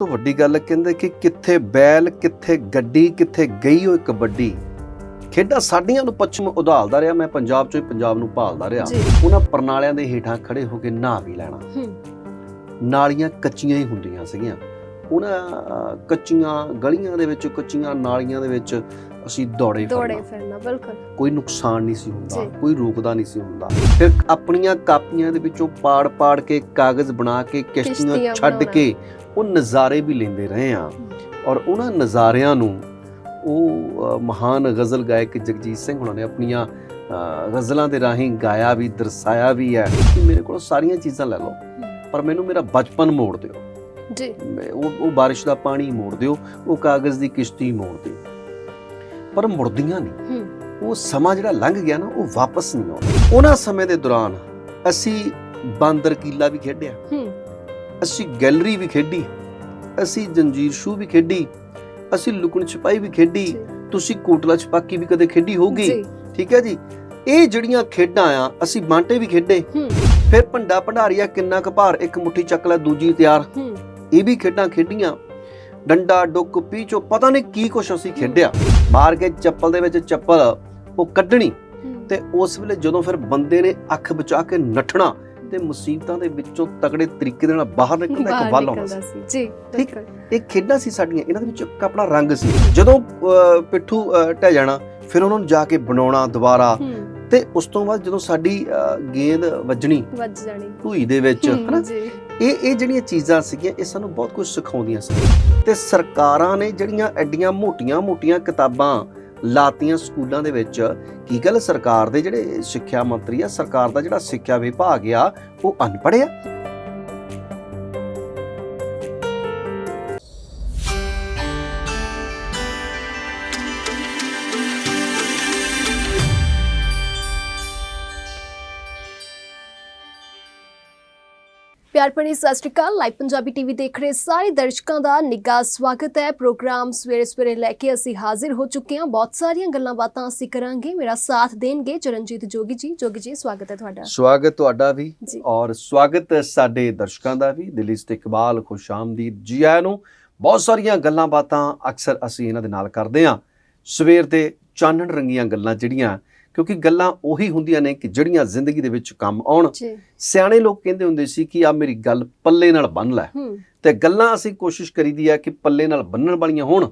ਤੋਂ ਵੱਡੀ ਗੱਲ ਕਹਿੰਦੇ ਕਿ ਕਿੱਥੇ ਬੈਲ ਕਿੱਥੇ ਗੱਡੀ ਕਿੱਥੇ ਗਈ ਉਹ ਕਬੱਡੀ ਖੇਡਾਂ ਸਾਡੀਆਂ ਨੂੰ ਪੱਛਮ ਉਧਾਲਦਾ ਰਿਹਾ ਮੈਂ ਪੰਜਾਬ ਚੋਂ ਹੀ ਪੰਜਾਬ ਨੂੰ ਭਾਲਦਾ ਰਿਹਾ। ਉਹਨਾਂ ਪ੍ਰਣਾਲਿਆਂ ਦੇ ਹੇਠਾਂ ਖੜੇ ਹੋ ਕੇ ਨਹਾ ਵੀ ਲੈਣਾ। ਨਾਲੀਆਂ ਕੱਚੀਆਂ ਹੀ ਹੁੰਦੀਆਂ ਸੀਗੀਆਂ। ਉਹਨਾਂ ਕੱਚੀਆਂ ਗਲੀਆਂ ਦੇ ਵਿੱਚ ਕੱਚੀਆਂ ਨਾਲੀਆਂ ਦੇ ਵਿੱਚ ਅਸੀਂ ਦੌੜੇ ਦੌੜੇ ਫਿਰਨਾ ਬਿਲਕੁਲ। ਕੋਈ ਨੁਕਸਾਨ ਨਹੀਂ ਸੀ ਹੁੰਦਾ। ਕੋਈ ਰੋਕਦਾ ਨਹੀਂ ਸੀ ਹੁੰਦਾ। ਫਿਰ ਆਪਣੀਆਂ ਕਾਪੀਆਂ ਦੇ ਵਿੱਚੋਂ ਪਾੜ-ਪਾੜ ਕੇ ਕਾਗਜ਼ ਬਣਾ ਕੇ ਕਿਸ਼ਤੀਆਂ ਛੱਡ। ਕੇ ਉਹ ਨਜ਼ਾਰੇ ਵੀ ਲੈਂਦੇ ਰਹੇ ਆ ਔਰ ਉਹਨਾਂ ਨਜ਼ਾਰਿਆਂ ਨੂੰ ਉਹ ਮਹਾਨ ਗਜ਼ਲ ਗਾਇਕ ਜਗਜੀਤ ਸਿੰਘ ਹੁਣਾਂ ਨੇ ਆਪਣੀਆਂ ਗਜ਼ਲਾਂ ਦੇ ਰਾਹੀਂ ਗਾਇਆ ਵੀ ਦਰਸਾਇਆ ਵੀ ਹੈ। ਕਿ ਮੇਰੇ ਕੋਲ ਸਾਰੀਆਂ ਚੀਜ਼ਾਂ ਲੈ ਲਓ ਪਰ ਮੈਨੂੰ ਮੇਰਾ ਬਚਪਨ ਮੋੜ ਦਿਓ। ਜੀ। ਉਹ ਉਹ ਬਾਰਿਸ਼ ਦਾ ਪਾਣੀ ਮੋੜ ਦਿਓ ਉਹ ਕਾਗਜ਼ ਦੀ ਕਿਸ਼ਤੀ ਮੋੜ ਦਿਓ। ਪਰ ਮੁੜਦੀਆਂ ਨਹੀਂ। ਉਹ ਸਮਾਂ ਜਿਹੜਾ ਲੰਘ ਗਿਆ ਨਾ ਉਹ ਵਾਪਸ ਨਹੀਂ ਆਉਂਦਾ। ਉਹਨਾਂ ਸਮੇਂ ਦੇ ਦੌਰਾਨ ਅਸੀਂ ਬਾਂਦਰ ਕੀਲਾ ਵੀ ਖੇਡਿਆ। ਹੂੰ। ਅਸੀਂ ਗੈਲਰੀ ਵੀ ਖੇਡੀ ਅਸੀਂ ਜੰਜੀਰ ਸ਼ੂ ਵੀ ਖੇਡੀ ਅਸੀਂ ਲੁਕਣ ਛਪਾਈ ਵੀ ਖੇਡੀ ਤੁਸੀਂ ਕੋਟਲਾ ਛਪਾਕੀ ਵੀ ਕਦੇ ਖੇਡੀ ਹੋਊਗੀ? ਜੀ। ਠੀਕ ਹੈ ਜੀ? ਇਹ ਜਿਹੜੀਆਂ ਖੇਡਾਂ ਆ ਅਸੀਂ ਬਾਂਟੇ ਵੀ ਖੇਡੇ। ਫਿਰ ਭੰਡਾ ਭੰਡਾਰੀਆ ਕਿੰਨਾ ਕੁ ਭਾਰ ਇੱਕ ਮੁੱਠੀ ਚੱਕ ਲੈ ਦੂਜੀ ਤਿਆਰ। ਇਹ ਵੀ ਖੇਡਾਂ ਖੇਡੀਆਂ। ਡੰਡਾ ਡੁੱਕ ਪੀਚੋ ਪਤਾ ਨਹੀਂ ਕੀ ਕੁਛ ਅਸੀਂ ਖੇਡਿਆ। ਮਾਰ ਕੇ ਚੱਪਲ ਦੇ ਵਿੱਚ ਚੱਪਲ ਉਹ ਕੱਢਣੀ। ਤੇ ਉਸ ਵੇਲੇ ਜਦੋਂ ਫਿਰ ਬੰਦੇ ਨੇ ਅੱਖ ਬਚਾ ਕੇ ਨੱਠਣਾ ਤੇ ਮੁਸੀਬਤਾਂ ਦੇ ਵਿੱਚੋਂ ਤਗੜੇ ਤਰੀਕੇ ਦੇ ਨਾਲ ਬਾਹਰ ਨਿਕਲਦਾ ਇੱਕ ਵੱਲ ਨਿਕਲਦਾ ਸੀ। ਜੀ ਠੀਕ। ਇਹ ਖੇਡਾਂ ਸੀ ਸਾਡੀਆਂ ਇਹਨਾਂ ਦੇ ਵਿੱਚ ਇੱਕ ਆਪਣਾ ਰੰਗ ਸੀ। ਜਦੋਂ ਪਿੱਠੂ ਢਹਿ ਜਾਣਾ ਫਿਰ ਉਹਨਾਂ ਨੂੰ ਜਾ ਕੇ ਬਣਾਉਣਾ ਦੁਬਾਰਾ। ਤੇ ਉਸ ਤੋਂ ਬਾਅਦ ਜਦੋਂ ਸਾਡੀ ਗੇਂਦ ਵੱਜਣੀ ਵੱਜ ਜਾਣੀ। ਢੂਈ ਦੇ ਵਿੱਚ ਹਨਾ? ਇਹ ਇਹ ਜਿਹੜੀਆਂ ਚੀਜ਼ਾਂ ਸੀਗੀਆਂ ਇਹ ਸਾਨੂੰ ਬਹੁਤ ਕੁਝ ਸਿਖਾਉਂਦੀਆਂ ਸੀ। ਤੇ ਸਰਕਾਰਾਂ ਨੇ ਜਿਹੜੀਆਂ ਐਡੀਆਂ ਮੋਟੀਆਂ-ਮੋਟੀਆਂ ਕਿਤਾਬਾਂ ਲਾਤੀਆਂ ਸਕੂਲਾਂ ਦੇ ਵਿੱਚ ਕੀ ਗੱਲ ਸਰਕਾਰ ਦੇ ਜਿਹੜੇ ਸਿੱਖਿਆ ਮੰਤਰੀ ਆ, ਸਰਕਾਰ ਦਾ ਜਿਹੜਾ ਸਿੱਖਿਆ ਵਿਭਾਗ ਆ, ਉਹ ਅਨਪੜ੍ਹ ਆ? ਪਿਆਰ ਭਰੀ ਸਤਿ ਸ਼੍ਰੀ ਅਕਾਲ। ਲਾਈਵ ਪੰਜਾਬੀ ਟੀਵੀ ਦੇਖ ਰਹੇ ਸਾਰੇ ਦਰਸ਼ਕਾਂ ਦਾ ਨਿੱਘਾ ਸਵਾਗਤ ਹੈ। ਪ੍ਰੋਗਰਾਮ ਸਵੇਰੇ ਸਵੇਰੇ ਲੈ ਕੇ ਅਸੀਂ ਹਾਜ਼ਰ ਹੋ ਚੁੱਕੇ ਹਾਂ। ਬਹੁਤ ਸਾਰੀਆਂ ਗੱਲਾਂ ਬਾਤਾਂ ਅਸੀਂ ਕਰਾਂਗੇ। ਮੇਰਾ ਸਾਥ ਦੇਣਗੇ ਚਰਨਜੀਤ ਜੋਗੀ ਜੀ। ਜੋਗੀ ਜੀ ਸਵਾਗਤ ਹੈ ਤੁਹਾਡਾ। ਸਵਾਗਤ ਤੁਹਾਡਾ ਵੀ ਔਰ ਸਵਾਗਤ ਸਾਡੇ ਦਰਸ਼ਕਾਂ ਦਾ ਵੀ। ਦਿਲੀ ਇਸਤਕਬਾਲ ਖੁਸ਼ਾਮਦੀਦ ਜੀ ਆਇਆਂ ਨੂੰ। ਬਹੁਤ ਸਾਰੀਆਂ ਗੱਲਾਂ ਬਾਤਾਂ ਅਕਸਰ ਅਸੀਂ ਇਹਨਾਂ ਦੇ ਨਾਲ ਕਰਦੇ ਹਾਂ। ਸਵੇਰ ਦੇ ਚਾਨਣ ਰੰਗੀਆਂ ਗੱਲਾਂ ਜਿਹੜੀਆਂ ਕਿਉਂਕਿ ਗੱਲਾਂ ਉਹੀ ਹੁੰਦੀਆਂ ਨੇ ਕਿ ਜਿਹੜੀਆਂ ਜ਼ਿੰਦਗੀ ਦੇ ਵਿੱਚ ਕੰਮ ਆਉਣ। ਸਿਆਣੇ ਲੋਕ ਕਹਿੰਦੇ ਹੁੰਦੇ ਸੀ ਕਿ ਆ ਮੇਰੀ ਗੱਲ ਪੱਲੇ ਨਾਲ ਬੰਨ ਲੈ। ਤੇ ਗੱਲਾਂ ਅਸੀਂ ਕੋਸ਼ਿਸ਼ ਕਰੀਦੀ ਆ ਕਿ ਪੱਲੇ ਨਾਲ ਬੰਨਣ ਵਾਲੀਆਂ ਹੋਣ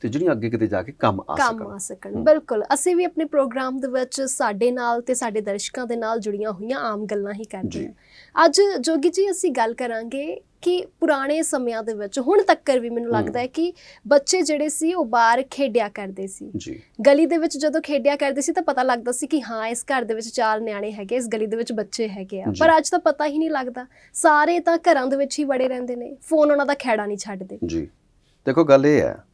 ਤੇ ਜਿਹੜੀਆਂ ਅੱਗੇ ਕਿਤੇ ਜਾ ਕੇ ਕੰਮ ਆ ਕੰਮ ਸਕਣ ਆ ਸਕਣ। ਬਿਲਕੁਲ। ਅਸੀਂ ਵੀ ਆਪਣੇ ਪ੍ਰੋਗਰਾਮ ਦੇ ਵਿੱਚ ਸਾਡੇ ਨਾਲ ਤੇ ਸਾਡੇ ਦਰਸ਼ਕਾਂ ਦੇ ਨਾਲ ਜੁੜੀਆਂ ਹੋਈਆਂ ਆਮ ਗੱਲਾਂ ਹੀ ਕਰਦੇ। ਹਾਂ। ਅੱਜ ਜੋਗੀ ਜੀ ਅਸੀਂ ਗੱਲ ਕਰਾਂਗੇ ਕਿ ਪੁਰਾਣੇ ਸਮਿਆਂ ਦੇ ਵਿੱਚ ਹੁਣ ਤੱਕਰ ਵੀ ਮੈਨੂੰ। ਲੱਗਦਾ ਹੈ ਕਿ ਬੱਚੇ ਜਿਹੜੇ ਸੀ ਉਹ ਬਾਹਰ ਖੇਡਿਆ ਕਰਦੇ ਸੀ। ਜੀ। ਗਲੀ ਦੇ ਵਿੱਚ ਜਦੋਂ ਖੇਡਿਆ ਕਰਦੇ ਸੀ ਤਾਂ ਪਤਾ ਲੱਗਦਾ ਸੀ ਕਿ ਹਾਂ ਇਸ ਘਰ ਦੇ ਵਿੱਚ ਚਾਰ ਨਿਆਣੇ ਹੈਗੇ ਇਸ ਗਲੀ ਦੇ ਵਿੱਚ ਬੱਚੇ ਹੈਗੇ ਆ। ਪਰ ਅੱਜ ਤਾਂ ਪਤਾ ਹੀ ਨਹੀਂ ਲੱਗਦਾ। ਸਾਰੇ ਤਾਂ ਘਰਾਂ ਦੇ ਵਿੱਚ ਹੀ ਵੜੇ ਰਹਿੰਦੇ ਨੇ। ਫੋਨ ਉਹਨਾਂ ਦਾ ਖੈੜਾ ਨਹੀਂ ਛੱਡਦੇ। ਜੀ। ਦੇਖੋ ਗੱਲ ਇਹ ਹੈ।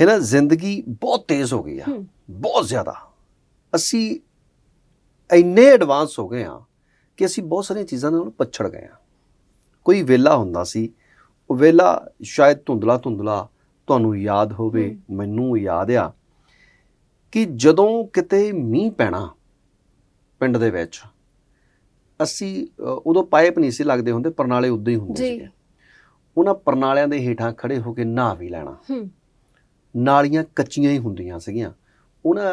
ਹੈ ਨਾ ਜ਼ਿੰਦਗੀ ਬਹੁਤ ਤੇਜ਼ ਹੋ ਗਈ ਆ। ਬਹੁਤ ਜ਼ਿਆਦਾ। ਅਸੀਂ ਇੰਨੇ ਐਡਵਾਂਸ ਹੋ ਗਏ ਆ ਕਿ ਅਸੀਂ ਬਹੁਤ ਸਾਰੀਆਂ ਚੀਜ਼ਾਂ ਨਾਲ ਪਛੜ ਗਏ ਆ। ਕੋਈ ਵੇਲਾ ਹੁੰਦਾ ਸੀ ਉਹ ਵੇਲਾ ਸ਼ਾਇਦ ਧੁੰਦਲਾ ਧੁੰਦਲਾ ਤੁਹਾਨੂੰ ਯਾਦ ਹੋਵੇ ਮੈਨੂੰ ਯਾਦ ਆ ਕਿ ਜਦੋਂ ਕਿਤੇ ਮੀਂਹ ਪੈਣਾ ਪਿੰਡ ਦੇ ਵਿੱਚ ਅਸੀਂ ਉਦੋਂ ਪਾਈਪ ਨਹੀਂ ਸੀ ਲੱਗਦੇ ਹੁੰਦੇ ਪ੍ਰਣਾਲੇ ਉਦੋਂ ਹੀ ਹੁੰਦੇ। ਸੀਗੇ। ਉਹਨਾਂ ਪ੍ਰਣਾਲਿਆਂ ਦੇ ਹੇਠਾਂ ਖੜੇ ਹੋ ਕੇ ਨਹਾ ਵੀ ਲੈਣਾ। ਹੂੰ। ਨਾਲੀਆਂ ਕੱਚੀਆਂ ਹੀ ਹੁੰਦੀਆਂ ਸੀਗੀਆਂ। ਉਹਨਾਂ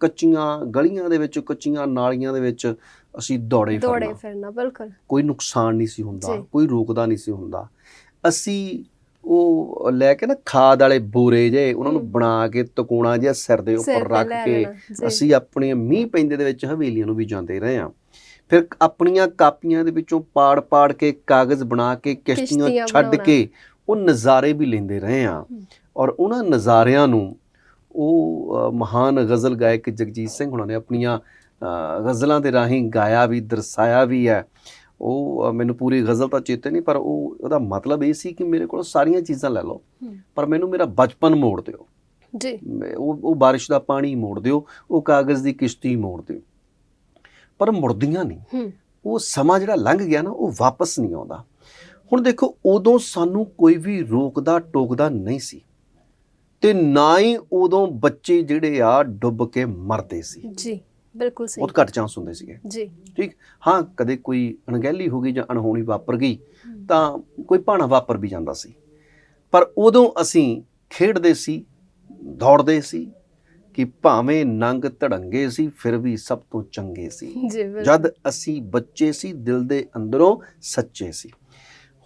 ਕੱਚੀਆਂ ਗਲੀਆਂ ਦੇ ਵਿੱਚ ਕੱਚੀਆਂ ਨਾਲੀਆਂ ਦੇ ਵਿੱਚ ਅਸੀਂ ਦੌੜੇ ਦੌੜੇ ਫਿਰਨਾ ਬਿਲਕੁਲ ਕੋਈ ਨੁਕਸਾਨ ਨਹੀਂ ਸੀ ਹੁੰਦਾ। ਕੋਈ ਰੋਕਦਾ ਨਹੀਂ ਸੀ ਹੁੰਦਾ ਅਸੀਂ ਉਹ ਲੈ ਕੇ ਨਾ ਖਾਦ ਵਾਲੇ ਬੋਰੇ ਜੇ ਉਹਨਾਂ ਨੂੰ। ਬਣਾ ਕੇ ਤਕੋਣਾ ਜਿਹਾ ਸਿਰ ਦੇ ਉੱਪਰ ਰੱਖ ਕੇ। ਅਸੀਂ ਆਪਣੀਆਂ ਮੀਂਹ ਪੈਂਦੇ ਦੇ ਵਿੱਚ ਹਵੇਲੀਆਂ ਨੂੰ ਵੀ ਜਾਂਦੇ ਰਹੇ ਹਾਂ ਫਿਰ ਆਪਣੀਆਂ ਕਾਪੀਆਂ ਦੇ ਵਿੱਚੋਂ ਪਾੜ-ਪਾੜ ਕੇ ਕਾਗਜ਼ ਬਣਾ ਕੇ ਕਿਸ਼ਤੀਆਂ ਛੱਡ। ਕੇ ਉਹ ਨਜ਼ਾਰੇ ਵੀ ਲੈਂਦੇ ਰਹੇ ਹਾਂ ਹੂੰ। ਔਰ ਉਹਨਾਂ ਨਜ਼ਾਰਿਆਂ ਨੂੰ ਉਹ ਮਹਾਨ ਗਜ਼ਲ ਗਾਇਕ ਜਗਜੀਤ ਸਿੰਘ ਹੁਣਾਂ ਨੇ ਆਪਣੀਆਂ ਗਜ਼ਲਾਂ ਦੇ ਰਾਹੀਂ ਗਾਇਆ ਵੀ ਦਰਸਾਇਆ ਵੀ ਹੈ। ਉਹ ਮੈਨੂੰ ਪੂਰੀ ਗਜ਼ਲ ਤਾਂ ਚੇਤੇ ਨਹੀਂ ਪਰ ਉਹ ਉਹਦਾ ਮਤਲਬ ਇਹ ਸੀ ਕਿ ਮੇਰੇ ਕੋਲ ਸਾਰੀਆਂ ਚੀਜ਼ਾਂ ਲੈ ਲਓ। ਪਰ ਮੈਨੂੰ ਮੇਰਾ ਬਚਪਨ ਮੋੜ ਦਿਓ। ਜੀ। ਉਹ ਉਹ ਬਾਰਿਸ਼ ਦਾ ਪਾਣੀ ਮੋੜ ਦਿਓ ਉਹ ਕਾਗਜ਼ ਦੀ ਕਿਸ਼ਤੀ ਮੋੜ ਦਿਓ। ਪਰ ਮੁੜਦੀਆਂ ਨਹੀਂ। ਉਹ ਸਮਾਂ ਜਿਹੜਾ ਲੰਘ ਗਿਆ ਨਾ ਉਹ ਵਾਪਸ ਨਹੀਂ ਆਉਂਦਾ। ਹੁਣ ਦੇਖੋ ਉਦੋਂ ਸਾਨੂੰ ਕੋਈ ਵੀ ਰੋਕਦਾ ਟੋਕਦਾ ਨਹੀਂ ਸੀ। ਤੇ ਨਾ ਹੀ ਉਦੋਂ ਬੱਚੇ ਜਿਹੜੇ ਆ ਡੁੱਬ ਕੇ ਮਰਦੇ ਸੀ। ਜੀ। ਬਿਲਕੁਲ ਸਹੀ। ਬਹੁਤ ਘੱਟ ਚਾਂਸ ਹੁੰਦੇ ਸੀਗੇ। ਜੀ। ਠੀਕ? ਹਾਂ ਕਦੇ ਕੋਈ ਅਣਗਹਿਲੀ ਹੋ ਗਈ ਜਾਂ ਅਣਹੋਣੀ ਵਾਪਰ ਗਈ ਤਾਂ ਕੋਈ ਭਾਣਾ ਵਾਪਰ ਵੀ ਜਾਂਦਾ ਸੀ। ਪਰ ਉਦੋਂ ਅਸੀਂ ਖੇਡਦੇ ਸੀ ਦੌੜਦੇ ਸੀ ਕਿ ਭਾਵੇਂ ਨੰਗ ਧੜੰਗੇ ਸੀ ਫਿਰ ਵੀ ਸਭ ਤੋਂ ਚੰਗੇ ਸੀ। ਜਦ ਅਸੀਂ ਬੱਚੇ ਸੀ ਦਿਲ ਦੇ ਅੰਦਰੋਂ ਸੱਚੇ ਸੀ।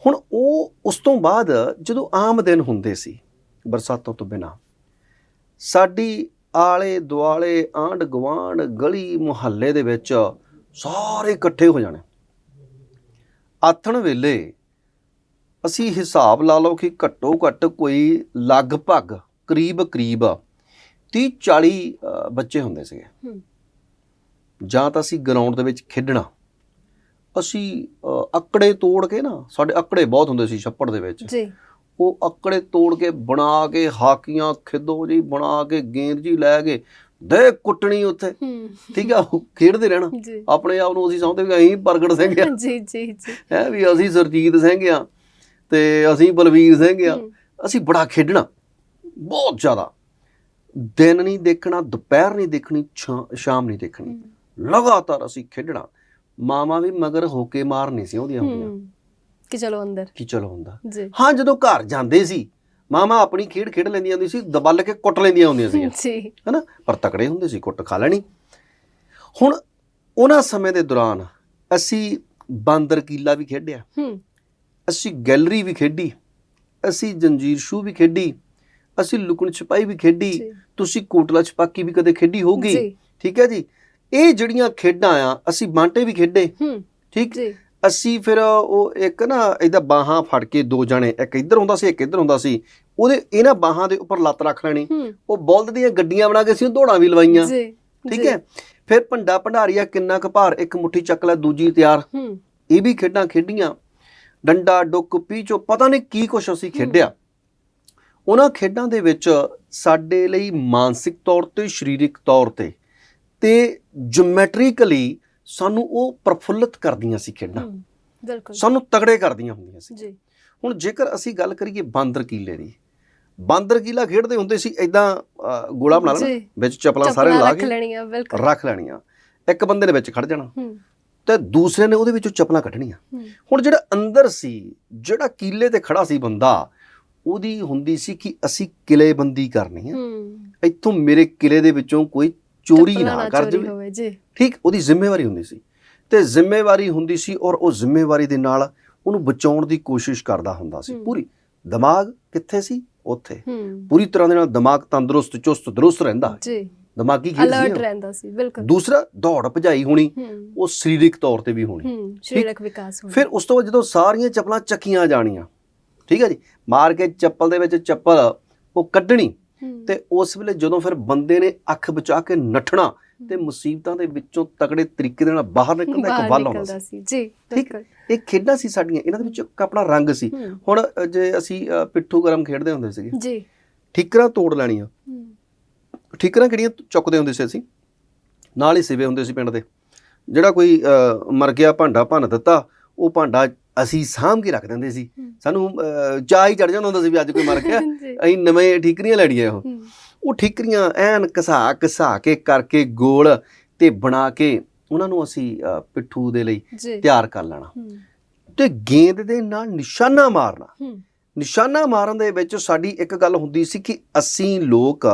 ਹੁਣ ਉਹ ਉਸ ਤੋਂ ਬਾਅਦ ਜਦੋਂ ਆਮ ਦਿਨ ਹੁੰਦੇ ਸੀ ਬਰਸਾਤਾਂ ਤੋਂ ਬਿਨਾ ਸਾਡੀ ਆਲੇ ਦੁਆਲੇ ਆਂਢ ਗੁਆਂਢ ਗਲੀ ਮੁਹੱਲੇ ਦੇ ਵਿੱਚ ਸਾਰੇ ਇਕੱਠੇ ਹੋ ਜਾਣੇ। ਆਥਣ ਵੇਲੇ ਅਸੀਂ ਹਿਸਾਬ ਲਾ ਲਓ ਕਿ ਘੱਟੋ ਘੱਟ ਕੋਈ ਲਗਭਗ ਕਰੀਬ ਕਰੀਬ 30 40 ਅ, ਬੱਚੇ ਹੁੰਦੇ ਸੀਗੇ। ਜਾਂ ਤਾਂ ਅਸੀਂ ਗਰਾਊਂਡ ਦੇ ਵਿੱਚ ਖੇਡਣਾ। ਅਸੀਂ ਅੱਕੜੇ ਤੋੜ ਕੇ ਨਾ ਸਾਡੇ ਅੱਕੜੇ ਬਹੁਤ ਹੁੰਦੇ ਸੀ ਛੱਪੜ ਦੇ ਵਿੱਚ। ਜੀ। ਉਹ ਅੱਕੜੇ ਤੋੜ ਕੇ ਬਣਾ ਕੇ ਹਾਕੀਆਂ ਖਿੱਦੋ ਜੀ ਬਣਾ ਕੇ ਗੇਂਦ ਜੀ ਲੈ ਕੇ ਦੇ ਕੁੱਟਣੀ ਉੱਥੇ। ਠੀਕ ਆ ਖੇਡਦੇ ਰਹਿਣਾ। ਆਪਣੇ ਆਪ ਨੂੰ ਅਸੀਂ ਸਮਝਦੇ ਵੀ ਅਸੀਂ ਪ੍ਰਗਟ ਸਿੰਘ ਆ। ਜੀ ਜੀ ਜੀ। ਹੈ ਵੀ ਅਸੀਂ ਸਰਜੀਤ ਸਿੰਘ ਆ ਤੇ ਅਸੀਂ ਬਲਵੀਰ ਸਿੰਘ ਆ। ਅਸੀਂ ਬੜਾ ਖੇਡਣਾ ਬਹੁਤ ਜ਼ਿਆਦਾ। ਦਿਨ ਨਹੀਂ ਦੇਖਣਾ ਦੁਪਹਿਰ ਨਹੀਂ ਦੇਖਣੀ ਸ਼ਾਮ ਨਹੀਂ ਦੇਖਣੀ। ਲਗਾਤਾਰ ਅਸੀਂ ਖੇਡਣਾ। ਮਾਮਾ ਵੀ ਮਗਰ ਹੋ ਕੇ ਮਾਰ ਨਹੀਂ ਸੀ ਆਉਂਦੀਆਂ ਹੁੰਦੀਆਂ। ਕਿ ਚਲੋ ਅੰਦਰ? ਕੀ ਚਲੋ ਹੁੰਦਾ। ਜੀ। ਹਾਂ ਜਦੋਂ ਘਰ ਜਾਂਦੇ ਸੀ ਮਾਮਾ ਆਪਣੀ ਖੇਡ ਖੇਡ ਲੈਂਦੀਆਂ ਹੁੰਦੀ ਸੀ ਦਬਲ ਕੇ ਕੁੱਟ ਲੈਂਦੀਆਂ ਹੁੰਦੀਆਂ ਸੀ ਜੀ ਹਨਾ? ਪਰ ਤਕੜੇ ਹੁੰਦੇ ਸੀ ਕੁੱਟ ਖਾ ਲੈਣੀ। ਹੁਣ ਉਹਨਾਂ ਸਮੇਂ ਦੇ ਦੌਰਾਨ ਅਸੀਂ ਬਾਂਦਰ ਕੀਲਾ ਵੀ ਖੇਡਿਆ। ਹੂੰ। ਅਸੀਂ ਗੈਲਰੀ ਵੀ ਖੇਡੀ। ਅਸੀਂ ਜੰਜੀਰ ਸ਼ੂ ਵੀ ਖੇਡੀ। ਅਸੀਂ ਲੁਕਣ ਛਪਾਈ ਵੀ ਖੇਡੀ। ਤੁਸੀਂ ਕੋਟਲਾ ਛਪਾਕੀ ਵੀ ਕਦੇ ਖੇਡੀ ਹੋਊਗੀ? ਜੀ। ਠੀਕ ਹੈ ਜੀ? ਇਹ ਜਿਹੜੀਆਂ ਖੇਡਾਂ ਆ ਅਸੀਂ ਬਾਂਟੇ ਵੀ ਖੇਡੇ। ਹੂੰ। ਠੀਕ? ਜੀ। ਅਸੀਂ ਫਿਰ ਉਹ ਇੱਕ ਨਾ ਇਹਦਾ ਬਾਹਾਂ ਫੜ ਕੇ ਦੋ ਜਣੇ ਇੱਕ ਇੱਧਰ ਹੁੰਦਾ ਸੀ ਇੱਕ ਇੱਧਰ ਹੁੰਦਾ ਸੀ ਉਹਦੇ ਇਹਨਾਂ ਬਾਹਾਂ ਦੇ ਉੱਪਰ ਲੱਤ ਰੱਖ ਲੈਣੀ। ਉਹ ਬਲਦ ਦੀਆਂ ਗੱਡੀਆਂ ਬਣਾ ਕੇ ਅਸੀਂ ਉਹ ਦੌੜਾਂ ਵੀ ਲਵਾਈਆਂ। ਜੀ ਠੀਕ ਹੈ? ਫਿਰ ਭੰਡਾ ਭੰਡਾਰੀਆ ਕਿੰਨਾ ਕੁ ਭਾਰ ਇੱਕ ਮੁੱਠੀ ਚੱਕ ਲੈ ਦੂਜੀ ਤਿਆਰ। ਇਹ ਵੀ ਖੇਡਾਂ ਖੇਡੀਆਂ। ਡੰਡਾ ਡੁੱਕ ਪੀਚੋ ਪਤਾ ਨਹੀਂ ਕੀ ਕੁਛ ਅਸੀਂ ਖੇਡਿਆ। ਉਹਨਾਂ ਖੇਡਾਂ ਦੇ ਵਿੱਚ ਸਾਡੇ ਲਈ ਮਾਨਸਿਕ ਤੌਰ ਤੇ ਸਰੀਰਕ ਤੌਰ ਤੇ ਤੇ ਜਿਓਮੈਟ੍ਰੀਕਲੀ ਸਾਨੂੰ ਉਹ ਪ੍ਰਫੁੱਲਤ ਕਰਦੀਆਂ ਸੀ ਖੇਡਾਂ। ਬਿਲਕੁਲ। ਸਾਨੂੰ ਤਗੜੇ ਕਰਦੀਆਂ ਹੁੰਦੀਆਂ ਸੀ। ਜੀ। ਹੁਣ ਜੇਕਰ ਅਸੀਂ ਗੱਲ ਕਰੀਏ ਬਾਂਦਰ ਕੀਲੇ ਦੀ ਬਾਂਦਰ ਕੀਲਾ ਖੇਡਦੇ ਹੁੰਦੇ ਸੀ ਐਦਾਂ ਗੋਲਾ ਬਣਾ ਲੈਣਾ। ਵਿੱਚ ਚਪਲਾਂ ਸਾਰੇ ਲਾ ਰੱਖ ਕੇ ਲੈਣੀਆਂ ਬਿਲਕੁਲ। ਰੱਖ ਲੈਣੀਆਂ। ਇੱਕ ਬੰਦੇ ਨੇ ਵਿੱਚ ਖੜ ਜਾਣਾ। ਤੇ ਦੂਸਰੇ ਨੇ ਉਹਦੇ ਵਿੱਚੋਂ ਚਪਲਾਂ ਕੱਢਣੀਆਂ। ਹੁਣ ਜਿਹੜਾ ਅੰਦਰ ਸੀ ਜਿਹੜਾ ਕੀਲੇ ਤੇ ਖੜਾ ਸੀ ਬੰਦਾ ਉਹਦੀ ਹੁੰਦੀ ਸੀ ਕਿ ਅਸੀਂ ਕਿਲੇਬੰਦੀ ਕਰਨੀ ਹੈ ਹੂੰ। ਇੱਥੋਂ ਮੇਰੇ ਕਿਲੇ ਦੇ ਵਿੱਚੋਂ ਕੋਈ ਚੋਰੀ ਨਾ ਕਰ ਜੀ। ਠੀਕ ਉਹਦੀ ਜ਼ਿੰਮੇਵਾਰੀ ਹੁੰਦੀ ਸੀ। ਤੇ ਜ਼ਿੰਮੇਵਾਰੀ ਹੁੰਦੀ ਸੀ ਔਰ ਉਹ ਜ਼ਿੰਮੇਵਾਰੀ ਦੇ ਨਾਲ ਉਹਨੂੰ ਬਚਾਉਣ ਦੀ ਕੋਸ਼ਿਸ਼ ਕਰਦਾ ਹੁੰਦਾ ਸੀ। ਪੂਰੀ ਦਿਮਾਗ ਕਿੱਥੇ ਸੀ? ਉੱਥੇ। ਪੂਰੀ ਤਰ੍ਹਾਂ ਦੇ ਨਾਲ ਦਿਮਾਗ ਤੰਦਰੁਸਤ ਚੁਸਤ ਦਰੁਸਤ ਰਹਿੰਦਾ। ਜੀ। ਦਿਮਾਗੀ ਖੇਡ ਅਲਰਟ ਰਹਿੰਦਾ ਸੀ ਬਿਲਕੁਲ। ਦੂਸਰਾ ਦੌੜ ਭਜਾਈ ਹੋਣੀ। ਉਹ ਸਰੀਰਕ ਤੌਰ ਤੇ ਵੀ ਹੋਣੀ। ਸਰੀਰਕ ਵਿਕਾਸ ਹੋਣਾ। ਫਿਰ ਉਸ ਤੋਂ ਬਾਅਦ ਜਦੋਂ ਸਾਰੀਆਂ ਚੱਪਲਾਂ ਚੱਕੀਆਂ ਜਾਣੀਆਂ ਠੀਕ ਹੈ ਜੀ? ਮਾਰ ਕੇ ਚੱਪਲ ਦੇ ਵਿੱਚ ਚੱਪਲ ਉਹ ਕੱਢਣੀ। ਤੇ ਉਸ ਵੇਲੇ ਜਦੋਂ ਫਿਰ ਬੰਦੇ ਨੇ ਅੱਖ ਬਚਾ ਕੇ ਨੱਠਣਾ ਤੇ ਮੁਸੀਬਤਾਂ ਦੇ ਵਿੱਚੋਂ ਤਕੜੇ ਤਰੀਕੇ ਦੇ ਨਾਲ ਬਾਹਰ ਨਿਕਲਦਾ ਬਾਹਰ ਇੱਕ ਵੱਲ ਆਉਂਦਾ ਸੀ। ਜੀ ਠੀਕ ਇਹ ਖੇਡਾਂ ਸੀ ਸਾਡੀਆਂ ਇਹਨਾਂ ਦੇ ਵਿੱਚ ਇੱਕ ਆਪਣਾ ਰੰਗ ਸੀ। ਹੁਣ ਜੇ ਅਸੀਂ ਪਿੱਠੂ ਗਰਮ ਖੇਡਦੇ ਹੁੰਦੇ ਸੀਗੇ। ਜੀ। ਠੀਕਰਾਂ ਤੋੜ ਲੈਣੀਆਂ। ਠੀਕਰਾਂ ਕਿਹੜੀਆਂ ਚੁੱਕਦੇ ਹੁੰਦੇ ਸੀ ਅਸੀਂ? ਨਾਲ ਹੀ ਸਿਵੇ ਹੁੰਦੇ ਸੀ ਪਿੰਡ ਦੇ। ਜਿਹੜਾ ਕੋਈ ਮਰ ਗਿਆ ਭਾਂਡਾ ਭੰਨ ਦਿੱਤਾ ਉਹ ਭਾਂਡਾ ਅਸੀਂ ਸਾਂਭ ਕੇ ਰੱਖ ਦਿੰਦੇ ਸੀ। ਸਾਨੂੰ ਚਾਅ ਹੀ ਚੜ ਜਾਂਦਾ ਹੁੰਦਾ ਸੀ ਵੀ ਅੱਜ ਕੋਈ ਮਰ ਗਿਆ। ਅਸੀਂ ਨਵੇਂ ਠੀਕਰੀਆਂ ਲੈਣੀਆਂ ਉਹ ਉਹ ਠੀਕਰੀਆਂ ਐਨ ਘਸਾ ਘਸਾ ਕੇ ਕਰਕੇ ਗੋਲ ਤੇ ਬਣਾ ਕੇ ਉਹਨਾਂ ਨੂੰ ਅਸੀਂ ਪਿੱਠੂ ਦੇ ਲਈ ਤਿਆਰ ਕਰ ਲੈਣਾ। ਤੇ ਗੇਂਦ ਦੇ ਨਾਲ ਨਿਸ਼ਾਨਾ ਮਾਰਨਾ। ਨਿਸ਼ਾਨਾ ਮਾਰਨ ਦੇ ਵਿੱਚ ਸਾਡੀ ਇੱਕ ਗੱਲ ਹੁੰਦੀ ਸੀ ਕਿ ਅਸੀਂ ਲੋਕ